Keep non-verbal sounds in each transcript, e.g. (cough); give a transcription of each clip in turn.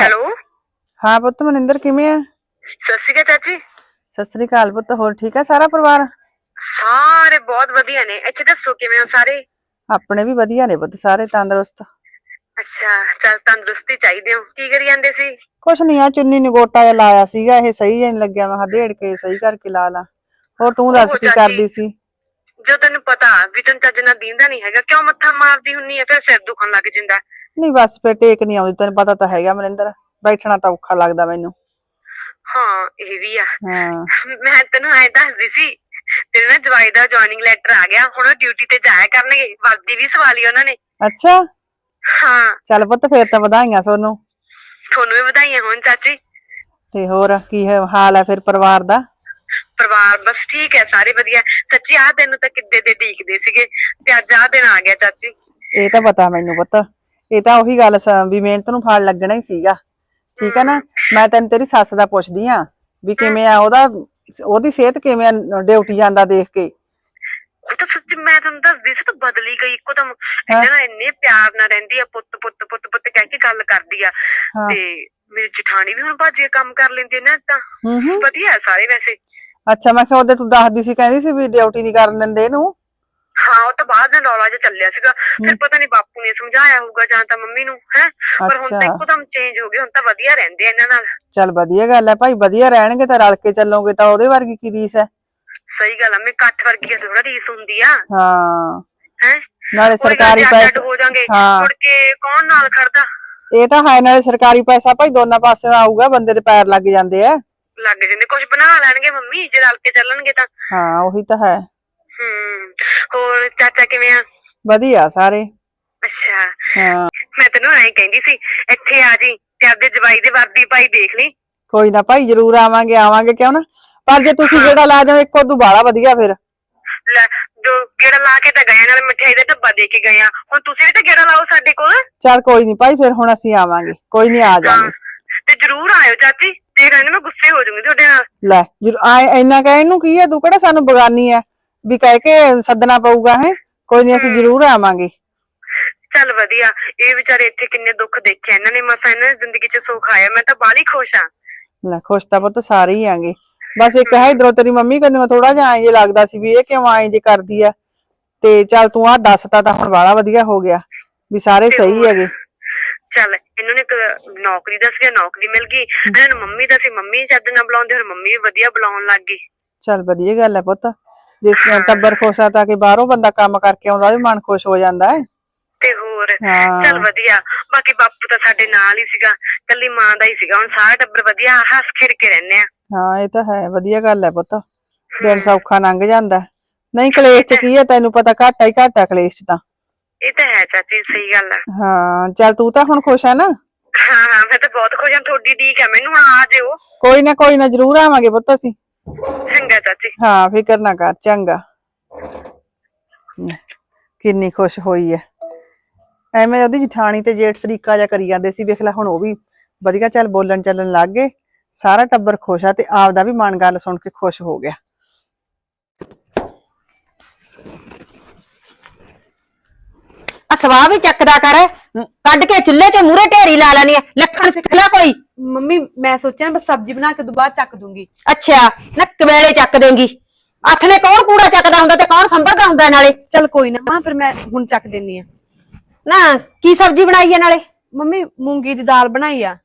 Hello. ਹਾਂ ਪੁੱਤ ਮਨਿੰਦਰ ਕਿਵੇਂ ਆ ਸਤਿ ਸ਼੍ਰੀ ਅਕਾਲ ਚਾਚੀ। ਸਤਿ ਸ੍ਰੀ ਅਕਾਲ ਪੁੱਤ ਹੋਰ ਠੀਕ ਆ ਸਾਰਾ ਪਰਿਵਾਰ? ਸਾਰੇ ਬਹੁਤ ਵਧੀਆ ਨੇ। ਇੱਥੇ ਦੱਸੋ ਕਿਵੇਂ ਹੋ ਸਾਰੇ? ਆਪਣੇ ਵੀ ਵਧੀਆ ਨੇ ਪੁੱਤ ਸਾਰੇ ਤੰਦਰੁਸਤ। ਅੱਛਾ ਚੱਲ ਤੰਦਰੁਸਤੀ ਚਾਹੀਦੀ ਹੋ ਕੀ ਕਰੀ ਜਾਂਦੇ ਸੀ? ਕੁਛ ਨਹੀਂ ਆ ਚੁੰਨੀ ਨੂੰ ਗੋਟਾ ਜਿਹਾ ਲਾਇਆ ਸੀਗਾ ਇਹ ਸਹੀ ਜਿਹਾ ਨਹੀਂ ਲੱਗਿਆ। ਮੈਂ ਕਿਹਾ ਕੇ ਸਹੀ ਕਰਕੇ ਲਾ ਲਾ। ਹੋਰ ਤੂੰ ਦੱਸ ਕੀ। ਕਰਦੀ ਸੀ? ਜੋ ਤੈਨੂੰ ਪਤਾ ਵੀ ਤੈਨੂੰ ਚੱਜ ਨਾਲ ਦੀਂਦਾ ਨਹੀਂ ਹੈਗਾ। ਕਿਉਂ ਮੱਥਾ ਮਾਰਦੀ ਹੁੰਨੀ ਹੈ ਫਿਰ ਸਿਰ ਦੁਖਣ ਲੱਗ ਜਾਂਦਾ। ਨਹੀਂ ਬਸ ਫੇ ਟੇਕ ਨਹੀਂ ਆਉਂਦੀ ਤੈਨੂੰ ਪਤਾ ਤਾਂ ਹੈਗਾ ਮਨਿੰਦਰ ਬੈਠਣਾ ਤਾਂ ਔਖਾ ਲੱਗਦਾ ਮੈਨੂੰ। ਹਾਂ ਇਹ ਵੀ ਆ। ਹਾਂ। ਮੈਂ ਤੈਨੂੰ ਐ ਦੱਸਦੀ ਸੀ ਤੇਰੇ ਨਾ ਜਵਾਈ ਦਾ ਜੁਆਇਨਿੰਗ ਲੈਟਰ ਆ ਗਿਆ ਹੁਣ ਉਹ ਡਿਊਟੀ ਤੇ ਜਾਇਆ ਕਰਨਗੇ ਵਰਦੀ ਵੀ ਸਵਾ ਲਈ ਉਹਨਾਂ ਨੇ। ਅੱਛਾ। ਹਾਂ। ਚੱਲ ਪੁੱਤ ਫੇਰ ਤਾਂ ਵਧਾਈਆਂ ਸੋਨੂੰ। ਤੁਹਾਨੂੰ ਵੀ ਵਧਾਈਆਂ ਹੋਣ ਚਾਚੀ। ਤੇ ਹੋਰ ਕੀ ਹੈ ਹਾਲ ਹੈ ਫਿਰ ਪਰਿਵਾਰ ਦਾ? ਪਰਿਵਾਰ ਬਸ ਠੀਕ ਹੈ ਸਾਰੇ ਵਧੀਆ। ਸੱਚੀ ਆਹ ਦਿਨ ਤਾਂ ਕਿੱਦੇ ਦੇ ਢੀਕਦੇ ਸੀਗੇ ਤੇ ਅੱਜ ਆਹ ਦਿਨ ਆ ਗਿਆ ਚਾਚੀ। ਇਹ ਤਾਂ ਪਤਾ ਮੈਨੂੰ ਪੁੱਤ। ਇਹ ਤਾਂ ਉਹੀ ਗੱਲ ਸ- ਵੀ ਮਿਹਨਤ ਨੂੰ ਫਲ ਲੱਗਣਾ ਹੀ ਸੀਗਾ। ਠੀਕ ਹੈ ਨਾ? ਮੈਂ ਤੈਨੂੰ ਤੇਰੀ ਸੱਸ ਦਾ ਪੁੱਛਦੀ ਆ ਵੀ ਕਿਵੇਂ ਆ ਉਹਦਾ ਉਹਦੀ ਸਿਹਤ ਕਿਵੇਂ ਆ ਡਿਊਟੀ ਜਾਂਦਾ ਦੇਖ ਕੇ? ਉਹ ਤਾਂ ਸੱਚ ਮੈਂ ਤੁਹਾਨੂੰ ਦੱਸਦੀ ਸੀ ਤਾਂ ਬਦਲੀ ਗਈ ਇੱਕਦਮ ਇਹਨਾਂ ਨਾਲ ਇੰਨੇ ਪਿਆਰ ਨਾਲ ਰਹਿੰਦੀ ਆ ਪੁੱਤ ਪੁੱਤ ਪੁੱਤ ਪੁੱਤ ਕਹਿ ਕੇ ਗੱਲ ਕਰਦੀ ਆ। ਹਾਂ। ਤੇ ਮੇਰੀ ਜਠਾਣੀ ਵੀ ਹੁਣ ਭਾਜੀ ਕੰਮ ਕਰ ਲੈਂਦੀ ਨਾ ਤਾਂ ਹੂੰ ਹੂੰ। ਵਧੀਆ ਸਾਰੇ ਵੈਸੇ। ਅੱਛਾ ਮੈਂ ਕਿਹਾ ਉਹਦੇ ਤੂੰ ਦੱਸਦੀ ਸੀ ਕਹਿੰਦੀ ਸੀ ਵੀ ਡਿਊਟੀ ਨਹੀਂ ਕਰਨ ਦਿੰਦੇ ਇਹਨੂੰ। ਹਾਂ ਉਹ ਤਾਂ ਬਾਅਦ ਨਾਲ ਰੌਲਾ ਜਿਹਾ ਚੱਲਿਆ ਸੀਗਾ। ਫਿਰ ਪਤਾ ਨਹੀਂ ਬਾਪੂ ਨੇ ਸਮਝਾਇਆ ਹੋਊਗਾ ਜਾਂ ਤਾਂ ਮੰਮੀ ਨੂੰ ਹੈ? ਪਰ ਹੁਣ ਤਾਂ ਅੱਛਾ। ਇੱਕਦਮ ਚੇਂਜ ਹੋ ਗਏ ਹੁਣ ਤਾਂ ਵਧੀਆ ਰਹਿੰਦੇ ਆ ਇਹਨਾਂ ਨਾਲ। ਚੱਲ ਵਧੀਆ ਗੱਲ ਹੈ ਭਾਈ ਵਧੀਆ ਰਹਿਣਗੇ ਤਾਂ ਰਲ ਕੇ ਚੱਲੋਗੇ ਤਾਂ ਉਹਦੇ ਵਰਗੀ ਕੀ ਰੀਸ ਹੈ? ਸਹੀ ਗੱਲ ਆ ਮੈਂ ਇਕੱਠ ਵਰਗੀ ਥੋੜਾ ਰੀਸ ਹੁੰਦੀ ਆ। ਹਾਂ। ਹੈ? ਨਾਲੇ ਸਰਕਾਰੀ ਪੈਸੇ ਹੋ ਜਾਾਂਗੇ ਹਾਂ। ਮੁੜ ਕੇ ਕੌਣ ਨਾਲ ਖੜਦਾ? ਇਹ ਤਾਂ ਹੈ ਨਾਲੇ ਸਰਕਾਰੀ ਪੈਸਾ ਭਾਈ ਦੋਨਾਂ ਪਾਸੇ ਆਊਗਾ ਬੰਦੇ ਦੇ ਪੈਰ ਲੱਗ ਜਾਂਦੇ ਆ। ਲੱਗ ਜਾਂਦੇ ਕੁਝ ਬਣਾ ਲੈਣਗੇ ਮੰਮੀ ਜੇ ਰਲ ਕੇ ਚੱਲਣਗੇ ਤਾਂ। ਹਾਂ ਉਹੀ ਤਾਂ ਹੈ। ਹੋਰ ਚਾਚਾ ਕਿਵੇਂ ਆ? ਵਧੀਆ ਸਾਰੇ। ਅੱਛਾ। ਹਾਂ। ਮੈਂ ਤੈਨੂੰ ਐਂ ਕਹਿੰਦੀ ਸੀ ਇੱਥੇ ਆ ਜੀ ਤੇ ਆਪਦੇ ਜਵਾਈ ਦੇ ਵਰਦੀ ਪਾਈ ਦੇਖ ਲਈ। ਕੋਈ ਨਾ ਭਾਈ ਜਰੂਰ ਆਵਾਂਗੇ ਆਵਾਂਗੇ ਕਿਉਂ ਨਾ? ਪਰ ਜੇ ਤੁਸੀਂ ਜਿਹੜਾ ਲਾ ਜਾਓ ਇੱਕ ਉਦੋਂ ਬਾਲਾ ਵਧੀਆ ਫਿਰ। ਲੈ ਜੋ ਗੇੜਾ ਲਾ ਕੇ ਤਾਂ ਗਏ ਨਾਲ ਮਠਿਆਈ ਦਾ ਡੱਬਾ ਦੇ ਕੇ ਗਏ ਆ। ਹੁਣ ਤੁਸੀਂ ਵੀ ਤਾਂ ਗੇੜਾ ਲਾਓ ਸਾਡੇ ਕੋਲ। ਚੱਲ ਕੋਈ ਨਹੀਂ ਭਾਈ ਫਿਰ ਹੁਣ ਅਸੀਂ ਆਵਾਂਗੇ। ਕੋਈ ਨਹੀਂ ਆ ਜਾਵਾਂਗੇ। ਤੇ ਜਰੂਰ ਆਇਓ ਚਾਚੀ ਦੇਖ ਰਹੇ ਮੈਂ ਗੁੱਸੇ ਹੋ ਜਾਊਂਗੀ ਤੁਹਾਡੇ ਨਾਲ। ਲੈ ਜਰੂਰ ਆ ਇੰਨਾ ਕਹਿਣ ਨੂੰ ਕੀ ਹੈ ਤੂੰ ਕਿਹੜਾ ਸਾਨੂੰ ਬਗਾਨੀ ਹੈ ਵੀ ਕਹਿ ਕੇ ਸੱਦਣਾ ਪਊਗਾ ਹੈ? ਕੋਈ ਨਹੀਂ ਅਸੀਂ ਜਰੂਰ ਆਵਾਂਗੇ। ਚੱਲ ਵਧੀਆ। ਇਹ ਵਿਚਾਰੇ ਇੱਥੇ ਕਿੰਨੇ ਦੁੱਖ ਦੇਖੇ ਇਹਨਾਂ ਨੇ ਮਸਾ ਇਹਨਾਂ ਦੀ ਜ਼ਿੰਦਗੀ 'ਚ ਸੁੱਖ ਆਇਆ। ਮੈਂ ਤਾਂ ਬਾਲੀ ਖੁਸ਼ ਆ। ਲੈ ਖੁਸ਼ ਤਾਂ ਪੁੱਤ ਸਾਰੇ ਹੀ ਆਂਗੇ। ਬਸ ਇੱਕ ਹੈ ਇਧਰੋਂ ਤੇਰੀ ਮੰਮੀ ਕੰਨੋਂ ਥੋੜਾ ਜਿਹਾ ਐਂ ਜੇ ਲੱਗਦਾ ਸੀ ਵੀ ਇਹ ਕਿਉਂ ਐਂ ਜੇ ਕਰਦੀ ਆ। ਤੇ ਚੱਲ ਤੂੰ ਆ ਦੱਸਤਾ ਤਾਂ ਹੁਣ ਬਾਲਾ ਵਧੀਆ ਹੋ ਗਿਆ। ਵੀ ਸਾਰੇ ਸਹੀ ਹੈਗੇ। ਚੱਲ ਇਹਨਾਂ ਨੇ ਇੱਕ ਨੌਕਰੀ ਦਾ ਸੀਗਾ ਨੌਕਰੀ ਮਿਲ ਗਈ। ਇਹਨਾਂ ਨੂੰ ਮੰਮੀ ਦਾ ਸੀ ਮੰਮੀ ਚੱਜ ਨਾਲ ਬੁਲਾਉਂਦੇ ਹੁਣ ਮੰਮੀ ਵੀ ਵਧੀਆ ਬੁਲਾਉਣ ਲੱਗ ਗਈ। ਚੱਲ ਵਧੀਆ ਗੱਲ ਹੈ ਪੁੱਤ। ਜਿਸ ਤਰ੍ਹਾਂ ਟੱਬਰ ਖੁਸ਼ ਆ ਤਾਂ ਕਿ ਬਾਹਰੋਂ ਬੰਦਾ ਕੰਮ ਕਰਕੇ ਆਉਂਦਾ ਵੀ ਮਨ ਖੁਸ਼ ਹੋ ਜਾਂਦਾ ਹੈ। ਤੇ ਹੋਰ ਹਾਂ। ਚੱਲ ਵਧੀਆ। ਬਾਕੀ ਬਾਪੂ ਤਾਂ ਸਾਡੇ ਨਾਲ ਹੀ ਸੀਗਾ ਕੱਲੀ ਮਾਂ ਦਾ ਹੀ ਸੀਗਾ। ਹੁਣ ਸਾਰਾ ਟੱਬਰ ਵਧੀਆ ਹੱਸ ਖੇਡ ਕੇ ਰਹਿੰਦੇ ਆ। ਹਾਂ ਇਹ ਤਾਂ ਹੈ ਵਧੀਆ ਗੱਲ ਹੈ ਪੁੱਤ। ਦਿਨ ਸੌਖਾ ਲੰਘ ਜਾਂਦਾ ਨਹੀਂ ਕਲੇਸ਼ ਚ ਕੀ ਹੈ ਤੈਨੂੰ ਪਤਾ ਘਾਟਾ ਹੀ ਘਾਟਾ ਕਲੇਸ਼ ਚ ਤਾਂ। ਇਹ ਤਾਂ ਹੈ ਚਾਚੀ ਸਹੀ ਗੱਲ ਆ। ਹਾਂ ਚੱਲ ਤੂੰ ਤਾਂ ਹੁਣ ਖੁਸ਼ ਆ ਨਾ। ਹਾਂ ਹਾਂ ਮੈਂ ਤਾਂ ਬਹੁਤ ਖੁਸ਼ ਹਾਂ ਤੁਹਾਡੀ ਢੀਕ ਆ ਮੈਨੂੰ ਹੁਣ ਆ ਜਿਓ। ਕੋਈ ਨਾ ਕੋਈ ਨਾ ਜ਼ਰੂਰ ਆਵਾਂਗੇ ਪੁੱਤ ਅਸੀਂ। ਚੰਗਾ ਚਾਚੀ। ਹਾਂ, ਫਿਕਰ ਨਾ ਕਰ, ਚੰਗਾ। ਕਿੰਨੀ ਖੁਸ਼ ਹੋਈ ਐ। ਐਵੇਂ ਉਹਦੀ ਜਠਾਣੀ ਤੇ ਜੇਠ ਸਰੀਕਾ ਜਿਹਾ ਕਰੀ ਜਾਂਦੇ ਸੀ, ਵੇਖ ਲੈ ਹੁਣ ਉਹ ਵੀ ਵਧੀਆ ਚੱਲ ਬੋਲਣ ਚੱਲਣ ਲੱਗ ਗਏ। ਸਾਰਾ ਟੱਬਰ ਖੁਸ਼ ਆ ਤੇ ਆਪ ਦਾ ਵੀ ਮਨ ਗੱਲ ਸੁਣ ਕੇ ਖੁਸ਼ ਹੋ ਗਿਆ। ਆ ਸਵਾਹ ਵੀ ਚੱਕਦਾ ਕਰ ਮ, ਕੱਢ ਕੇ ਚੁੱਲ੍ਹੇ 'ਚ ਮੂਰੇ ਢੇਰੀ ਲਾ ਲੈਣੀ ਆ ਲੱਖਣ ਸਿੱਖ ਲੈ ਕੋਈ। ਮੰਮੀ ਮੈਂ ਸੋਚਿਆ ਨਾ ਬਸ ਸਬਜ਼ੀ ਬਣਾ ਕੇ ਬਾਅਦ ਚੱਕ ਦੂੰਗੀ। ਅੱਛਾ ਨਾ ਕਵੇਲੇ ਚੱਕ ਦੇਂਗੀ। ਨੇ ਕੌਣ ਕੂੜਾ ਚੱਕਦਾ ਹੁੰਦਾ ਤੇ ਕੌਣ ਸੰਭਰਦਾ ਹੁੰਦਾ ਨਾਲੇ? ਚਲ ਕੋਈ ਨਾ ਮਾਂ ਫਿਰ ਮੈਂ ਹੁਣ ਚੱਕ ਦਿੰਨੀ ਆ। ਨਾ ਕੀ ਸਬਜ਼ੀ ਬਣਾਈ ਆ ਨਾਲੇ? ਮੰਮੀ ਮੂੰਗੀ ਦੀ ਦਾਲ ਬਣਾਈ ਆ।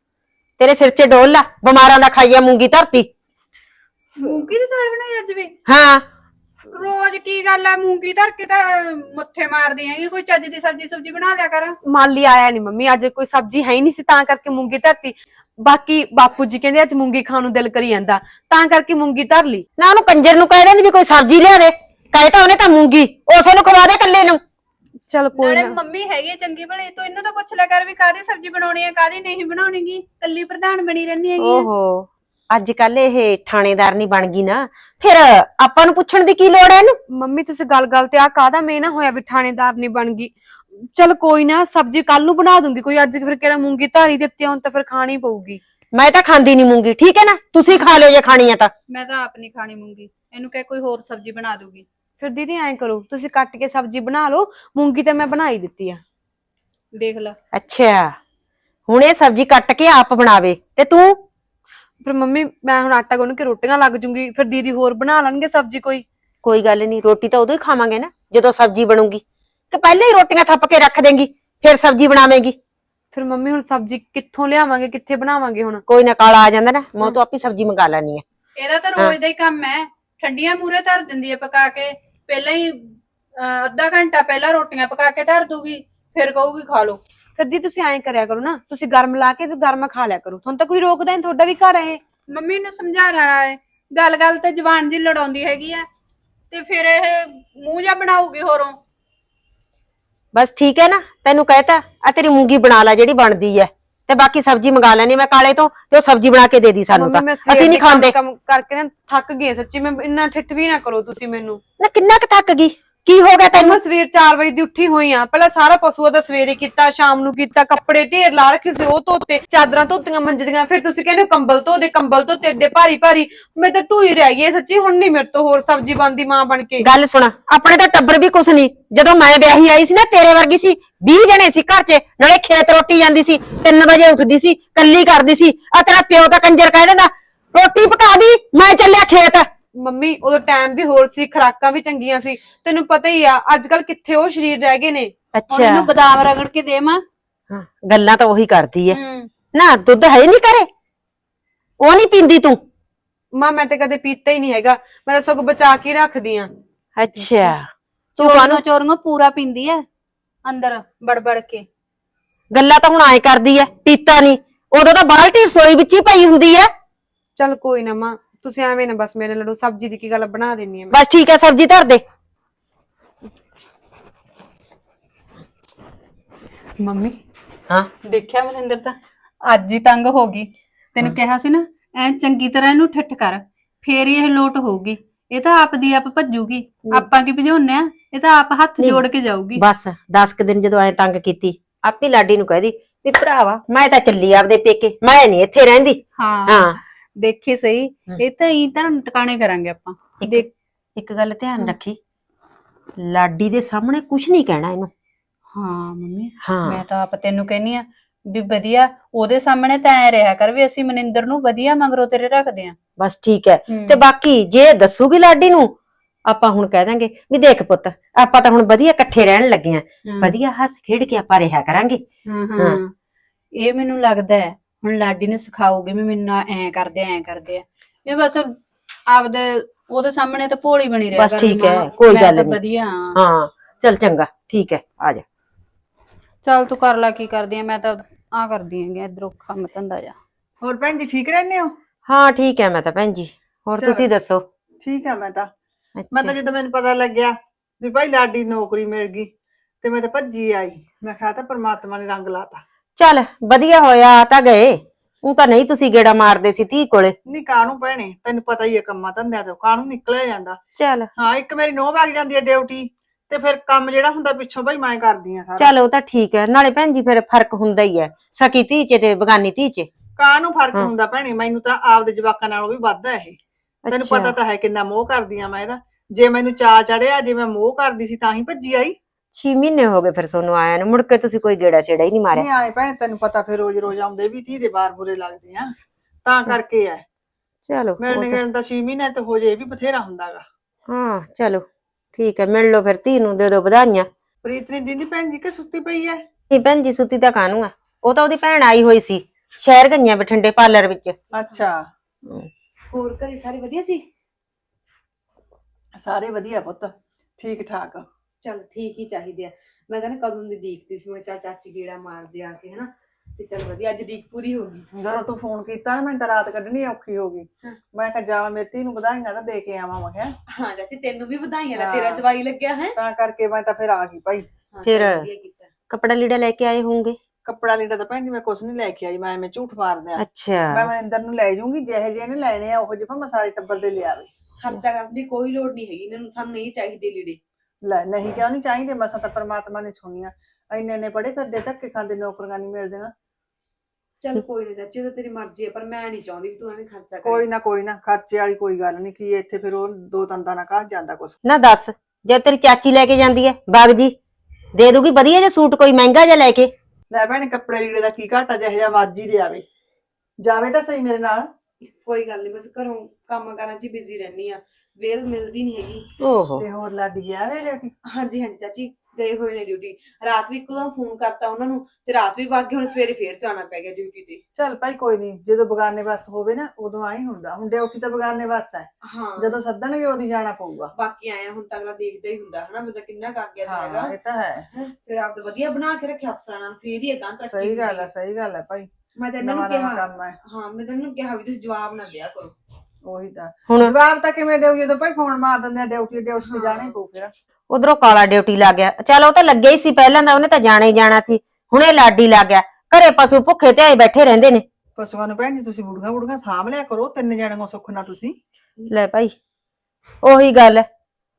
ਤੇਰੇ ਸਿਰ 'ਚ ਡੋਲ ਲਾ ਬਿਮਾਰਾਂ ਦਾ ਖਾਈਆ ਮੂੰਗੀ ਧਰਤੀ। ਮੂੰਗੀ ਦੀ ਦਾਲ ਬਣਾਈ ਅੱਜ ਵੀ? ਹਾਂ। ਰੋਜ਼ ਕੀ ਗੱਲ ਆ ਮੂੰਗੀ ਧਰ ਕੇ ਤਾਂ ਮੱਥੇ ਮਾਰਦੀ ਹੈਗੀ ਕੋਈ ਚੱਜ ਦੀ ਸਬਜ਼ੀ ਸੁਬਜੀ ਬਣਾ ਲਿਆ ਕਰ। ਮਾਲੀ ਆਇਆ ਨਹੀਂ ਮੰਮੀ ਅੱਜ ਕੋਈ ਸਬਜ਼ੀ ਹੈ ਹੀ ਨਹੀਂ ਸੀ ਤਾਂ ਕਰਕੇ ਮੂੰਗੀ ਧਰਤੀ। ਬਾਕੀ ਬਾਪੂ ਜੀ ਕਹਿੰਦੇ ਅੱਜ ਮੂੰਗੀ ਖਾਣ ਨੂੰ ਦਿਲ ਕਰੀ ਜਾਂਦਾ ਤਾਂ ਕਰਕੇ ਮੂੰਗੀ ਧਰ ਲਈ। ਨਾ ਉਹਨੂੰ ਕੰਜਰ ਨੂੰ ਕਹਿ ਦਿੰਦੀ ਵੀ ਕੋਈ ਸਬਜ਼ੀ ਲਿਆ ਦੇ ਕਹੇ ਤਾਂ ਉਹਨੇ ਤਾਂ ਮੂੰਗੀ ਉਸੇ ਨੂੰ ਖਵਾ ਦੇ ਕੱਲੇ ਨੂੰ। ਚਲ ਕੋਈ ਨਾਲੇ ਨਾ। ਮੰਮੀ ਹੈਗੀ ਆ ਚੰਗੀ ਭਲੀ ਤੂੰ ਇਹਨੂੰ ਤਾਂ ਪੁੱਛ ਲਿਆ ਕਰ ਵੀ ਕਾਦੀ ਸਬਜ਼ੀ ਬਣਾਉਣੀ ਹੈ ਕਾਦੀ ਨਹੀਂ ਬਣਾਉਣੀਗੀ ਕੱਲੀ ਪ੍ਰਧਾਨ ਬਣੀ ਰਹਿੰਦੀ ਹੈਗੀ ਆ। ਓਹੋ। ਅੱਜ ਕੱਲ ਇਹ ਥਾਣੇਦਾਰ ਨਹੀਂ ਬਣ ਗਈ ਨਾ। ਫਿਰ ਆਪਾਂ ਨੂੰ ਪੁੱਛਣ ਦੀ ਕੀ ਲੋੜ ਹੈ ਇਹਨੂੰ? ਮੰਮੀ ਤੁਸੀਂ ਗੱਲ-ਗੱਲ ਤੇ ਆ ਕਾਹਦਾ ਮੈਂ ਨਾ ਹੋਇਆ ਵੀ ਥਾਣੇਦਾਰ ਨਹੀਂ ਬਣ ਗਈ? ਚਲ ਕੋਈ ਨਾ ਸਬਜ਼ੀ ਕੱਲ ਨੂੰ ਬਣਾ ਦੂੰਗੀ ਕੋਈ ਅੱਜ ਫਿਰ ਕਿਹੜਾ ਮੂੰਗੀ ਧਾਰੀ ਦਿੱਤੀ ਹੁਣ ਤਾਂ ਫਿਰ ਖਾਣੀ ਪਊਗੀ। ਮੈਂ ਤਾਂ ਖਾਂਦੀ ਨਹੀਂ ਮੂੰਗੀ ਠੀਕ ਹੈ ਨਾ? ਤੁਸੀਂ ਖਾ ਲਿਓ ਜੇ ਖਾਣੀ ਆ ਤਾਂ। ਮੈਂ ਤਾਂ ਆਪ ਨਹੀਂ ਖਾਣੀ ਮੂੰਗੀ। ਇਹਨੂੰ ਕਹਿ ਕੋਈ ਹੋਰ ਸਬਜ਼ੀ ਬਣਾ ਦੂਗੀ। ਫਿਰ ਦੀਦੀ ਐਂ ਕਰੋ ਤੁਸੀਂ ਕੱਟ ਕੇ ਸਬਜ਼ੀ ਬਣਾ ਲਓ ਮੂੰਗੀ ਤਾਂ ਮੈਂ ਬਣਾ ਹੀ ਦਿੱਤੀ ਆ। ਦੇਖ ਲੈ। ਅੱਛਾ। ਹੁਣ ਇਹ ਸਬਜ਼ੀ ਕੱਟ ਕੇ ਆਪ ਬਣਾਵੇ ਤੇ ਤੂੰ ਫਿਰ ਮੰਮੀ ਮੈਂ ਹੁਣ ਆਟਾ ਗੁੰਨ ਕੇ ਰੋਟੀਆਂ ਲੱਗ ਜੂੰਗੀ ਫਿਰ ਦੀਦੀ ਹੋਰ ਬਣਾ ਲੈਣਗੇ ਸਬਜ਼ੀ ਕੋਈ? ਕੋਈ ਗੱਲ ਨਹੀਂ ਰੋਟੀ ਤਾਂ ਉਦੋਂ ਹੀ ਖਾਵਾਂਗੇ ਨਾ ਜਦੋਂ ਸਬਜ਼ੀ ਬਣੂਗੀ। ਕਿ ਪਹਿਲਾਂ ਹੀ ਰੋਟੀਆਂ ਥੱਪ ਕੇ ਰੱਖ ਦੇਂਗੀ ਫਿਰ ਸਬਜ਼ੀ ਬਣਾਵੇਂਗੀ। ਫਿਰ ਮੰਮੀ ਹੁਣ ਸਬਜ਼ੀ ਕਿੱਥੋਂ ਲਿਆਵਾਂਗੇ ਕਿੱਥੇ ਬਣਾਵਾਂਗੇ ਹੁਣ? ਕੋਈ ਨਾ ਕਾਲਾ ਆ ਜਾਂਦਾ ਨਾ ਮੈਂ ਤਾਂ ਆਪੀ ਸਬਜ਼ੀ ਮੰਗਾ ਲੈਣੀ ਹੈ। ਇਹਦਾ ਤਾਂ ਰੋਜ਼ ਦਾ ਹੀ ਕੰਮ ਹੈ ਠੰਡੀਆਂ ਮੂਰੇ ਧਰ ਦਿੰਦੀ ਹੈ ਪਕਾ ਕੇ ਪਹਿਲਾਂ ਹੀ ਅਹ, ਅੱਧਾ ਘੰਟਾ ਪਹਿਲਾਂ ਰੋਟੀਆਂ ਪਕਾ ਕੇ ਧਰ ਦੂਗੀ ਫਿਰ ਕਹੂਗੀ ਖਾ ਲਓ। ਫਿਰ ਦੀ ਤੁਸੀਂ ਐਂ ਕਰਿਆ ਕਰੋ ਨਾ ਤੁਸੀਂ ਗਰਮ ਲਾ ਕੇ ਤੇ ਗਰਮ ਖਾ ਲਿਆ ਕਰੋ। ਤੁਹਾਨੂੰ ਤਾਂ ਕੋਈ ਰੋਕਦਾ ਨਹੀਂ ਤੁਹਾਡਾ ਵੀ ਘਰ ਹੈ ਮੰਮੀ ਨੂੰ ਸਮਝਾਉਣਾ ਹੈ। ਗੱਲ ਗੱਲ ਤੇ ਜ਼ਬਾਨ ਜੀ ਲੜਾਉਂਦੀ ਹੈਗੀ ਆ ਤੇ ਫਿਰ ਇਹ ਮੂੰਹ ਜਾ ਬਣਾਉਗੀ ਹੋਰੋਂ? ਬਸ ਠੀਕ ਹੈ ਨਾ ਤੈਨੂੰ ਕਹਿਤਾ ਆ ਤੇਰੀ ਮੂੰਗੀ ਬਣਾ ਲੈ ਜਿਹੜੀ ਬਣਦੀ ਹੈ। ਤੇ ਬਾਕੀ ਸਬਜ਼ੀ ਮੰਗਾ ਲੈਣੀ ਮੈਂ ਕਾਲੇ ਤੋਂ ਤੇ ਉਹ ਸਬਜ਼ੀ ਬਣਾ ਕੇ ਦੇ ਦੀ ਸਾਨੂੰ ਤਾਂ। ਅਸੀਂ ਨਹੀਂ ਖਾਂਦੇ। ਕੰਮ ਕਰਕੇ ਨਾ ਥੱਕ ਹਾਂ ਸੱਚੀ ਮੈਂ ਇੰਨਾ ਠਿੱਠ ਵੀ ਨਾ ਕਰੋ ਤੁਸੀਂ ਮੈਨੂੰ। ਨਾ ਕਿੰਨਾ ਕੁ ਥੱਕ ਗਈ? ਕੀ ਹੋ ਗਿਆ ਮੈਂ ਤੈਨੂੰ? ਸਵੇਰ 4 ਵਜੇ ਦੀ ਉੱਠੀ ਹੋਈ ਆ। ਪਹਿਲਾਂ ਸਾਰਾ ਪਸ਼ੂਆ ਦਾ ਸਵੇਰੇ ਕੀਤਾ ਸ਼ਾਮ ਨੂੰ ਕੀਤਾ ਕੱਪੜੇ ਢੇਰ ਲਾ ਰੱਖੇ ਸੀ ਉਹ ਧੋਤੇ ਚਾਦਰਾਂ ਧੋਤੀਆਂ ਮੰਜਦੀਆਂ ਫਿਰ ਤੁਸੀਂ ਕਹਿੰਦੇ ਹੋ ਕੰਬਲ ਧੋ ਦੇ ਕੰਬਲ ਧੋ ਤੇ ਏਡੇ ਭਾਰੀ ਭਾਰੀ। ਮੈਂ ਤਾਂ ਢੂਈ ਰਹਿ ਗਈ ਸੱਚੀ ਹੁਣ ਨਹੀਂ ਮੇਰੇ ਤੋਂ ਹੋਰ ਸਬਜ਼ੀ ਬਣਦੀ ਮਾਂ ਬਣ ਕੇ। ਗੱਲ ਸੁਣ ਆਪਣੇ ਤਾਂ ਟੱਬਰ ਵੀ ਕੁਛ ਨਹੀਂ ਜਦੋਂ ਮੈਂ ਵਿਆਹੀ ਆਈ ਸੀ ਨਾ ਤੇਰੇ ਵਰਗੀ ਸੀ 20 ਜਣੇ ਸੀ ਘਰ 'ਚ ਨਾਲੇ ਖੇਤ ਰੋਟੀ ਜਾਂਦੀ ਸੀ 3 ਵਜੇ ਉੱਠਦੀ ਸੀ ਕੱਲੀ ਕਰਦੀ ਸੀ। ਆ ਤੇਰਾ ਪਿਓ ਤਾਂ ਕੰਜਰ ਕਹਿ ਦਿੰਦਾ ਰੋਟੀ ਪਕਾ ਦੀ ਮੈਂ ਚੱਲਿਆ ਖੇਤ। ਮੰਮੀ ਉਦੋਂ ਟਾਈਮ ਵੀ ਹੋਰ ਸੀ ਖਰਾਕਾਂ ਵੀ ਚੰਗੀਆਂ ਸੀ। ਤੈਨੂੰ ਪਤਾ ਹੀ ਆ ਅੱਜ ਕੱਲ ਕਿੱਥੇ ਉਹ ਸਰੀਰ ਰਹਿ ਗਏ ਨੇ? ਹੁਣ ਇਹਨੂੰ ਬਦਾਮ ਰਗੜ ਕੇ ਦੇਵਾਂ? ਹਾਂ, ਗੱਲਾਂ ਤਾਂ ਉਹੀ ਕਰਦੀ ਐ। ਹੂੰ। ਨਾ ਦੁੱਧ ਹੈ ਨਹੀਂ ਕਰੇ ਉਹ ਨਹੀਂ ਪੀਂਦੀ ਤੂੰ। ਮਾਂ ਮੈਂ ਤੇ ਕਦੇ ਪੀਤਾ ਹੀ ਨਹੀਂ ਹੈਗਾ। ਮੈਂ ਤਾਂ ਸਗੋਂ ਬਚਾ ਕੇ ਹੀ ਰੱਖਦੀ ਆ। ਅੱਛਾ। ਤੂੰ ਚੋਰੀਆਂ ਕਾਹਨੂੰ ਚੋਰੀਆਂ ਪੂਰਾ ਪੀਂਦੀ ਐ ਅੰਦਰ ਬੜਬੜ ਕੇ। ਗੱਲਾਂ ਤਾਂ ਹੁਣ ਐ ਕਰਦੀ ਐ ਪੀਤਾ ਨਹੀਂ। ਉਦੋਂ ਤਾਂ ਬਾਲਟੀ ਰਸੋਈ ਵਿੱਚ ਹੀ ਪਈ ਹੁੰਦੀ ਐ। ਚੱਲ ਕੋਈ ਨਾ ਮਾਂ ਤੁਸੀਂ ਐਵੇਂ ਨਾ ਬਸ ਮੇਰੇ ਲੜੋ ਸਬਜ਼ੀ ਦੀ ਕੀ ਗੱਲ ਬਣਾ ਦੇਣੀ ਆ ਮੈਂ? ਬਸ ਠੀਕ ਐ ਸਬਜ਼ੀ ਧਰ ਦੇ। ਮੰਮੀ ਹਾਂ? ਦੇਖਿਆ ਮਨਿੰਦਰ ਤਾਂ? ਅੱਜ ਹੀ ਤੰਗ ਹੋ ਗਈ। ਤੈਨੂੰ ਕਿਹਾ ਸੀ ਨਾ ਐ ਚੰਗੀ ਤਰ੍ਹਾਂ ਇਹਨੂੰ ਠੱਠ ਕਰ ਫੇਰ ਹੀ ਇਹ ਲੋਟ ਹੋਊਗੀ। ਇਹ ਤਾਂ ਆਪ ਦੀ ਆਪ ਭੱਜੂਗੀ। ਆਪਾਂ ਕੀ ਭਜਾਉਨੇ ਆ? ਇਹ ਤਾਂ ਆਪ ਹੱਥ ਨਹੀਂ। ਜੋੜ ਕੇ ਜਾਊਗੀ। ਬਸ 10 ਕੁ ਦਿਨ ਜਦੋਂ ਐ ਤੰਗ ਕੀਤੀ ਆਪੇ ਲਾਡੀ ਨੂੰ ਕਹਿਦੀ ਵੀ ਭਰਾਵਾ ਮੈਂ ਤਾਂ ਚੱਲੀ ਆਪਦੇ ਪੇਕੇ ਮੈਂ ਨਹੀਂ ਇੱਥੇ ਰਹਿੰਦੀ। ਹਾਂ। ਹਾਂ। ਦੇਖੀ ਸਹੀ। ਇਹ ਤਾਂ ਹੀ ਤਾਂ ਟਿਕਾਣੇ ਕਰਾਂਗੇ ਆਪਾਂ। ਇੱਕ- ਦੇਖ। ਇੱਕ ਗੱਲ ਧਿਆਨ ਰੱਖੀ ਲਾਡੀ ਦੇ ਸਾਹਮਣੇ ਕੁਝ ਨਹੀਂ ਕਹਿਣਾ ਇਹਨੂੰ। ਹਾਂ ਮੰਮੀ ਹਾਂ। ਮੈਂ ਤਾਂ ਆਪ ਤੈਨੂੰ ਕਹਿੰਨੀ ਆ ਵੀ ਵਧੀਆ ਉਹਦੇ ਸਾਹਮਣੇ ਤਾਂ ਐ ਰਿਹਾ ਕਰ ਵੀ ਅਸੀਂ ਮਨਿੰਦਰ ਨੂੰ ਵਧੀਆ ਮਗਰੋਂ ਤੇਰੇ ਰੱਖਦੇ ਆ। ਬਸ ਠੀਕ ਹੈ। ਤੇ ਬਾਕੀ ਜੇ ਦੱਸੂਗੀ ਲਾਡੀ ਨੂੰ ਆਪਾਂ ਹੁਣ ਕਹਿ ਦਾਂਗੇ ਵੀ ਦੇਖ ਪੁੱਤ ਆਪਾਂ ਤਾਂ ਹੁਣ ਵਧੀਆ ਇਕੱਠੇ ਰਹਿਣ ਲੱਗੇ ਆਂ। ਵਧੀਆ ਹੱਸ ਖੇਡ ਕੇ ਆਪਾਂ ਰਿਹਾ ਕਰਾਂਗੇ। ਹਾਂ ਹਾਂ। ਹਾਂ। ਇਹ ਮੈਨੂੰ ਲੱਗਦਾ ਹੈ ਹੁਣ ਲਾਡੀ ਨੂੰ ਸਿਖਾਉਗੇ ਵੀ ਮੈਨੂੰ ਐ ਕਰਦੇ ਐ ਕਰਦੇ ਆ। ਇਹ ਬਸ ਆਪਦੇ ਉਹਦੇ ਸਾਹਮਣੇ ਤਾਂ ਭੋਲੀ ਬਣੀ ਰਿਹਾ ਬਸ ਠੀਕ ਹੈ, ਮਾਂ, ਕੋਈ ਮੈਂ ਗੱਲ ਤਾਂ ਨੀ। ਵਧੀਆ ਹਾਂ। ਹਾਂ ਚੱਲ ਚੰਗਾ ਠੀਕ ਹੈ ਆ ਜਾ। ਚੱਲ ਤੂੰ ਕਰ ਲੈ ਕੀ ਕਰਦੀ ਆ ਮੈਂ ਤਾਂ ਆ ਕਰਦੀ ਆਂ ਇਧਰੋਂ ਕੰਮ ਧੰਦਾ ਜਾ। ਹੋਰ ਭੈਣ ਜੀ ਠੀਕ ਰਹਿੰਦੇ ਹੋ? ਹਾਂ ਠੀਕ ਹੈ ਮੈਂ ਤਾਂ ਭੈਣ ਜੀ ਹੋਰ ਚਲੋ। ਤੁਸੀਂ ਦੱਸੋ? ਠੀਕ ਹੈ ਮੈਂ ਤਾਂ। ਮੈਂ ਤਾਂ ਅੱਛਾ। ਜਦੋਂ ਮੈਨੂੰ ਪਤਾ ਲੱਗਿਆ ਵੀ ਭਾਈ ਲਾਡੀ ਨੂੰ ਨੌਕਰੀ ਮਿਲ ਗਈ ਤੇ ਮੈਂ ਤਾਂ ਭੱਜੀ ਆਈ। ਮੈਂ ਕਿਹਾ ਤਾਂ ਪ੍ਰਮਾਤਮਾ ਨੇ ਰੰਗ ਲਾਤਾ। ਚੱਲ ਵਧੀਆ ਹੋਇਆ ਆ ਤਾਂ ਗਏ। ਉਹ ਤਾਂ ਨਹੀਂ ਤੁਸੀਂ ਗੇੜਾ ਮਾਰਦੇ ਸੀ ਧੀ ਕੋਲੇ। ਨਹੀਂ ਕਾਹਨੂੰ ਭੈਣੇ ਤੈਨੂੰ ਪਤਾ ਹੀ ਹੈ ਕੰਮਾਂ ਧੰਦਿਆਂ ਤੋਂ ਕਾਹਨੂੰ ਨਿਕਲਿਆ ਜਾਂਦਾ। ਚੱਲ। ਹਾਂ ਇੱਕ ਮੇਰੀ ਨੋਹ ਵਗ ਜਾਂਦੀ ਹੈ ਡਿਊਟੀ ਤੇ ਫਿਰ ਕੰਮ ਜਿਹੜਾ ਹੁੰਦਾ ਪਿੱਛੋਂ ਭਾਈ ਮੈਂ ਕਰਦੀ ਆ ਸਾਰਾ। ਚੱਲ ਉਹ ਤਾਂ ਠੀਕ ਹੈ ਨਾਲੇ ਭੈਣ ਜੀ ਫਿਰ ਫ਼ਰਕ ਹੁੰਦਾ ਹੀ ਹੈ ਸਕੀ ਧੀ ਚ ਤੇ ਬਗਾਨੀ ਧੀ ਚ। ਕਾਹਨੂੰ ਫ਼ਰਕ ਹਾਂ। ਹੁੰਦਾ ਭੈਣੇ ਮੈਨੂੰ ਤਾਂ ਆਪਦੇ ਜਵਾਕਾਂ ਨਾਲੋਂ ਵੀ ਵੱਧ ਹੈ ਇਹ। ਤੈਨੂੰ ਅੱਛਾ। ਪਤਾ ਤਾਂ ਹੈ ਕਿੰਨਾ ਮੋਹ ਕਰਦੀ ਆ ਮੈਂ ਇਹਦਾ। ਜੇ ਮੈਨੂੰ ਚਾ ਚੜਿਆ ਜੇ ਮੈਂ ਮੋਹ ਕਰਦੀ ਸੀ ਤਾਂ ਹੀ ਭੱਜੀ ਆਈ। 6 ਮਹੀਨੇ ਹੋ ਗਏ ਫਿਰ ਸੋਨੂੰ ਆਇਆ ਨੂੰ ਮੁੜ ਕੇ ਤੁਸੀਂ ਕੋਈ ਗੇੜਾ ਛੇੜਾ ਹੀ ਨਹੀਂ ਮਾਰਿਆ। ਨਹੀਂ ਆਏ ਭੈਣੇ ਤੈਨੂੰ ਪਤਾ ਫਿਰ ਰੋਜ਼ ਰੋਜ਼ ਆਉਂਦੇ ਵੀ ਧੀ ਦੇ ਬਾਰ ਬੁਰੇ ਲੱਗਦੇ ਆ ਤਾਂ ਕਰਕੇ ਐ ਚਲੋ ਮਿਲਣ ਤਾਂ- ਗਿਲਣ ਦਾ 6 ਮਹੀਨੇ ਤੇ ਹੋ ਜੇ ਇਹ ਵੀ ਬਥੇਰਾ ਹੁੰਦਾਗਾ। ਹਾਂ ਚਲੋ ਠੀਕ ਹੈ ਮਿਲ ਲਓ ਫਿਰ ਧੀ ਨੂੰ ਦੇ ਦਿਓ ਵਧਾਈਆਂ। ਪ੍ਰੀਤ ਨੇ ਦਿੰਦੀ ਭੈਣ ਜੀ ਕਿ ਸੁੱਤੀ ਪਈ ਐ? ਨਹੀਂ ਭੈਣ ਜੀ ਸੁੱਤੀ ਤਾਂ ਕਾਹਨੂੰ ਆ? ਉਹ ਤਾਂ ਉਹਦੀ ਭੈਣ ਆਈ ਹੋਈ ਸੀ ਸ਼ਹਿਰ ਗਈਆਂ ਬਠਿੰਡੇ ਪਾਰਲਰ ਵਿੱਚ। ਅੱਛਾ। ਹੋਰ ਘਰੇ ਸਾਰੇ ਵਧੀਆ ਸੀ? ਸਾਰੇ ਵਧੀਆ ਪੁੱਤ ਠੀਕ ਠਾਕ ਚੱਲ ਠੀਕ ਹੀ ਚਾਹੀਦੇ ਆ। ਮੈਂ ਤਾਂ ਨਾ ਕਦੋਂ ਦੀ ਦੇਖਦੀ ਸੀ ਮੈਂ ਕਿਹਾ ਚੱਲ ਚਾਚੀ ਗੇੜਾ ਮਾਰ ਜੇ ਆ ਕੇ ਹਨਾ। ਤੇ ਚੱਲ ਵਧੀਆ ਅੱਜ ਡੀਕ ਪੂਰੀ ਹੋ ਗਈ। ਜਦੋਂ ਤੂੰ ਫੋਨ ਕੀਤਾ ਨਾ ਮੈਂ ਤਾਂ ਰਾਤ ਕੱਢਣੀ ਔਖੀ ਹੋ ਗਈ। ਹਾਂ। ਮੈਂ ਕਿਹਾ ਜਾਵਾਂ ਮੇਰੀ ਧੀ ਨੂੰ ਵਧਾਈਆਂ ਤਾਂ ਦੇ ਕੇ ਆਵਾਂ ਮੈਂ ਕਿਹਾ। ਹਾਂ ਚਾਚੀ ਤੈਨੂੰ ਵੀ ਵਧਾਈਆਂ ਲੈ ਹਾਂ। ਤੇਰਾ ਜਵਾਈ ਲੱਗਿਆ ਹੈ। ਤਾਂ ਕਰਕੇ ਮੈਂ ਤਾਂ ਫਿਰ ਆ ਗਈ ਭਾਈ। ਫਿਰ- ਕੱਪੜਾ ਲੀੜਾ ਲੈ ਕੇ ਆਏ ਹੋਣਗੇ ਕੱਪੜਾ ਲੀੜਾ ਤਾਂ ਭੈਣ ਜੀ ਮੈਂ ਕੁਛ ਨਹੀਂ ਲੈ ਕੇ ਆਈ ਮੈਂ ਐਵੇਂ ਝੂਠ ਮਾਰਦੇ ਆ। ਅੱਛਾ। ਮੈਂ ਮਨਿੰਦਰ ਨੂੰ ਲੈ ਜਾਊਂਗੀ ਜਿਹੇ ਜਿਹੇ ਨੇ ਲੈਣੇ ਆ ਉਹ ਜਿਹੇ ਭਾਵੇਂ ਸਾਰੇ ਟੱਬਰ ਦੇ ਲਿਆਵੇ ਖਰਚਾ ਕਰਨ ਦੀ ਕੋਈ ਲੋੜ ਨਹੀਂ ਹੈਗੀ ਇਹਨਾਂ ਨੂੰ ਸਾਨੂੰ ਨਹੀਂ ਚਾਹੀਦੇ ਲੀੜੇ। ਲੈ ਨਹੀਂ ਕਿਉਂ ਨਹੀਂ ਚਾਹੀਦੇ? ਮਸਾਂ ਤਾਂ ਪਰਮਾਤਮਾ ਨੇ ਸੁਣੀਆਂ ਇੰਨੇ ਇੰਨੇ ਪੜੇ ਫਿਰਦੇ ਧੱਕੇ ਖਾਂਦੇ ਨੌਕਰੀਆਂ ਨਹੀਂ ਮਿਲਦੀਆਂ। ਚੱਲ ਕੋਈ ਨਾ ਚਾਚੀ ਉਹ ਤਾਂ ਤੇਰੀ ਮਰਜ਼ੀ ਹੈ ਪਰ ਮੈਂ ਨਹੀਂ ਚਾਹੁੰਦੀ ਵੀ ਤੂੰ ਐਵੇਂ ਖਰਚਾ ਕਰੇ। ਕੋਈ ਨਾ ਕੋਈ ਨਾ ਖਰਚੇ ਵਾਲੀ ਕੋਈ ਗੱਲ ਨਹੀਂ ਕੀ ਇੱਥੇ ਫਿਰ ਉਹ ਦੋ ਦੰਦਾਂ ਨਾਲ ਕਾਹ ਜਾਂਦਾ ਕੁਛ। ਨਾ ਦੱਸ ਜੇ ਤੇਰੀ ਚਾਚੀ ਲੈ ਕੇ ਜਾਂਦੀ ਹੈ ਬਾਗ ਜੀ ਦੇ ਦੂਗੀ ਵਧੀਆ ਜਿਹਾ ਸੂਟ ਕੋਈ ਮਹਿੰਗਾ ਜਿਹਾ ਲੈ ਕੇ? ਲੈ ਭੈਣੇ ਕੱਪੜੇ ਲੀੜੇ ਦਾ ਕੀ ਘਾਟਾ ਜਿਹੇ ਜਿਹਾ ਮਰਜ਼ੀ ਦੇ ਆਵੇ। ਜਾਵੇ ਤਾਂ ਸਹੀ ਮੇਰੇ ਨਾਲ। ਕੋਈ ਗੱਲ ਨਹੀਂ ਬਸ ਘਰੋਂ ਕੰਮ ਕਾਰਾਂ 'ਚ ਬਿਜ਼ੀ ਰਹਿੰਦੀ ਆ। ਵੇਲ ਮਿਲਦੀ ਨਹੀਂ ਹੈਗੀ। ਓਹੋ। ਤੇ ਹੋਰ ਲੱਡ ਗਿਆ ਰੇ ਡਿਊਟੀ ਹਾਂਜੀ ਹਾਂਜੀ ਚਾਚੀ ਗਏ ਹੋਏ ਨੇ ਡਿਊਟੀ ਰਾਤ ਵੀ ਇੱਕਦਮ ਫੋਨ ਕਰਤਾ ਉਹਨਾਂ ਨੂੰ ਤੇ ਰਾਤ ਵੀ ਵਗ ਹੁਣ ਸਵੇਰੇ ਫੇਰ ਜਾਣਾ ਪੈ ਗਿਆ ਡਿਊਟੀ ਤੇ। ਚੱਲ ਭਾਈ ਕੋਈ ਨਹੀਂ ਜਦੋਂ ਬਗਾਨੇ ਬੱਸ ਹੋਵੇ ਨਾ ਉਦੋਂ ਆਈ ਹੁੰਦਾ। ਹੁਣ ਡਿਊਟੀ ਤਾਂ ਬਗਾਨੇ ਬੱਸ ਹੈ ਹਾਂ। ਜਦੋਂ ਸੱਦਣਗੇ ਉਦੋਂ ਜਾਣਾ ਪਊਗਾ। ਬਾਕੀ ਆਇਆ ਹੁਣ ਤਾਂ ਅਗਲਾ ਦੇਖਦਾ ਹੀ ਹੁੰਦਾ ਹਨਾ ਬੰਦਾ ਕਿੰਨਾ ਕਰ ਗਿਆ ਹਾਂ ਜਾਏਗਾ ਇਹ ਤਾਂ ਹੈ। ਫਿਰ ਆਪ ਵਧੀਆ ਬਣਾ ਕੇ ਰੱਖਿਆ ਅਫਸਰਾਂ ਨਾਲ ਫੇਰ ਹੀ ਅਗਾਂ ਤੱਕ ਸਹੀ ਗੱਲ ਹੈ। ਸਹੀ ਗੱਲ ਹੈ ਭਾਈ। ਮੈਂ ਤਾਂ ਇਹਨਾਂ ਨਵਾਂ ਨੂੰ ਨਵਾਂ ਕਿਹਾ ਕੰਮ ਹੈ ਹਾਂ ਮੈਂ ਤਾਂ ਇਹਨਾਂ ਨੂੰ ਕਿਹਾ ਵੀ ਤੁਸੀਂ ਜਵਾਬ ਨਾ ਦਿਆ ਕਰੋ। ਉਹੀ ਤਾਂ। ਹੁਣ ਜਵਾਬ ਤਾਂ ਕਿਵੇਂ ਦੇਉ ਜਦੋਂ ਭਾਈ ਫੋਨ ਮਾਰ ਦਿੰਦੇ ਆ ਡਿਊਟੀ ਡਿਊਟੀ ਤੇ ਜਾਣਾ ਹੀ ਪਊ ਫਿਰ। ਉਧਰੋਂ ਕਾਲਾ ਡਿਊਟੀ ਲੱਗ ਗਿਆ। ਚਲ ਉਹ ਤਾਂ ਲੱਗਿਆ ਹੀ ਸੀ ਪਹਿਲਾਂ ਦਾ ਉਹਨੇ ਤਾਂ ਜਾਣਾ ਹੀ ਜਾਣਾ ਸੀ। ਹੁਣ ਇਹ ਲਾਡੀ ਲੱਗ ਗਿਆ। ਘਰੇ ਪਸ਼ੂ ਭੁੱਖੇ ਤੇ ਆਏ ਬੈਠੇ ਰਹਿੰਦੇ ਨੇ। ਪਸ਼ੂਆਂ ਨੂੰ ਭੈਣ ਜੀ ਤੁਸੀਂ ਬੁੜੀਆਂ ਬੁੜੀਆਂ ਸਾਂਭ ਲਿਆ ਕਰੋ ਤਿੰਨ ਜਣੀਆਂ ਸੁੱਖ ਨਾਲ ਤੁਸੀਂ। ਲੈ ਭਾਈ ਉਹੀ ਗੱਲ। ਹੈ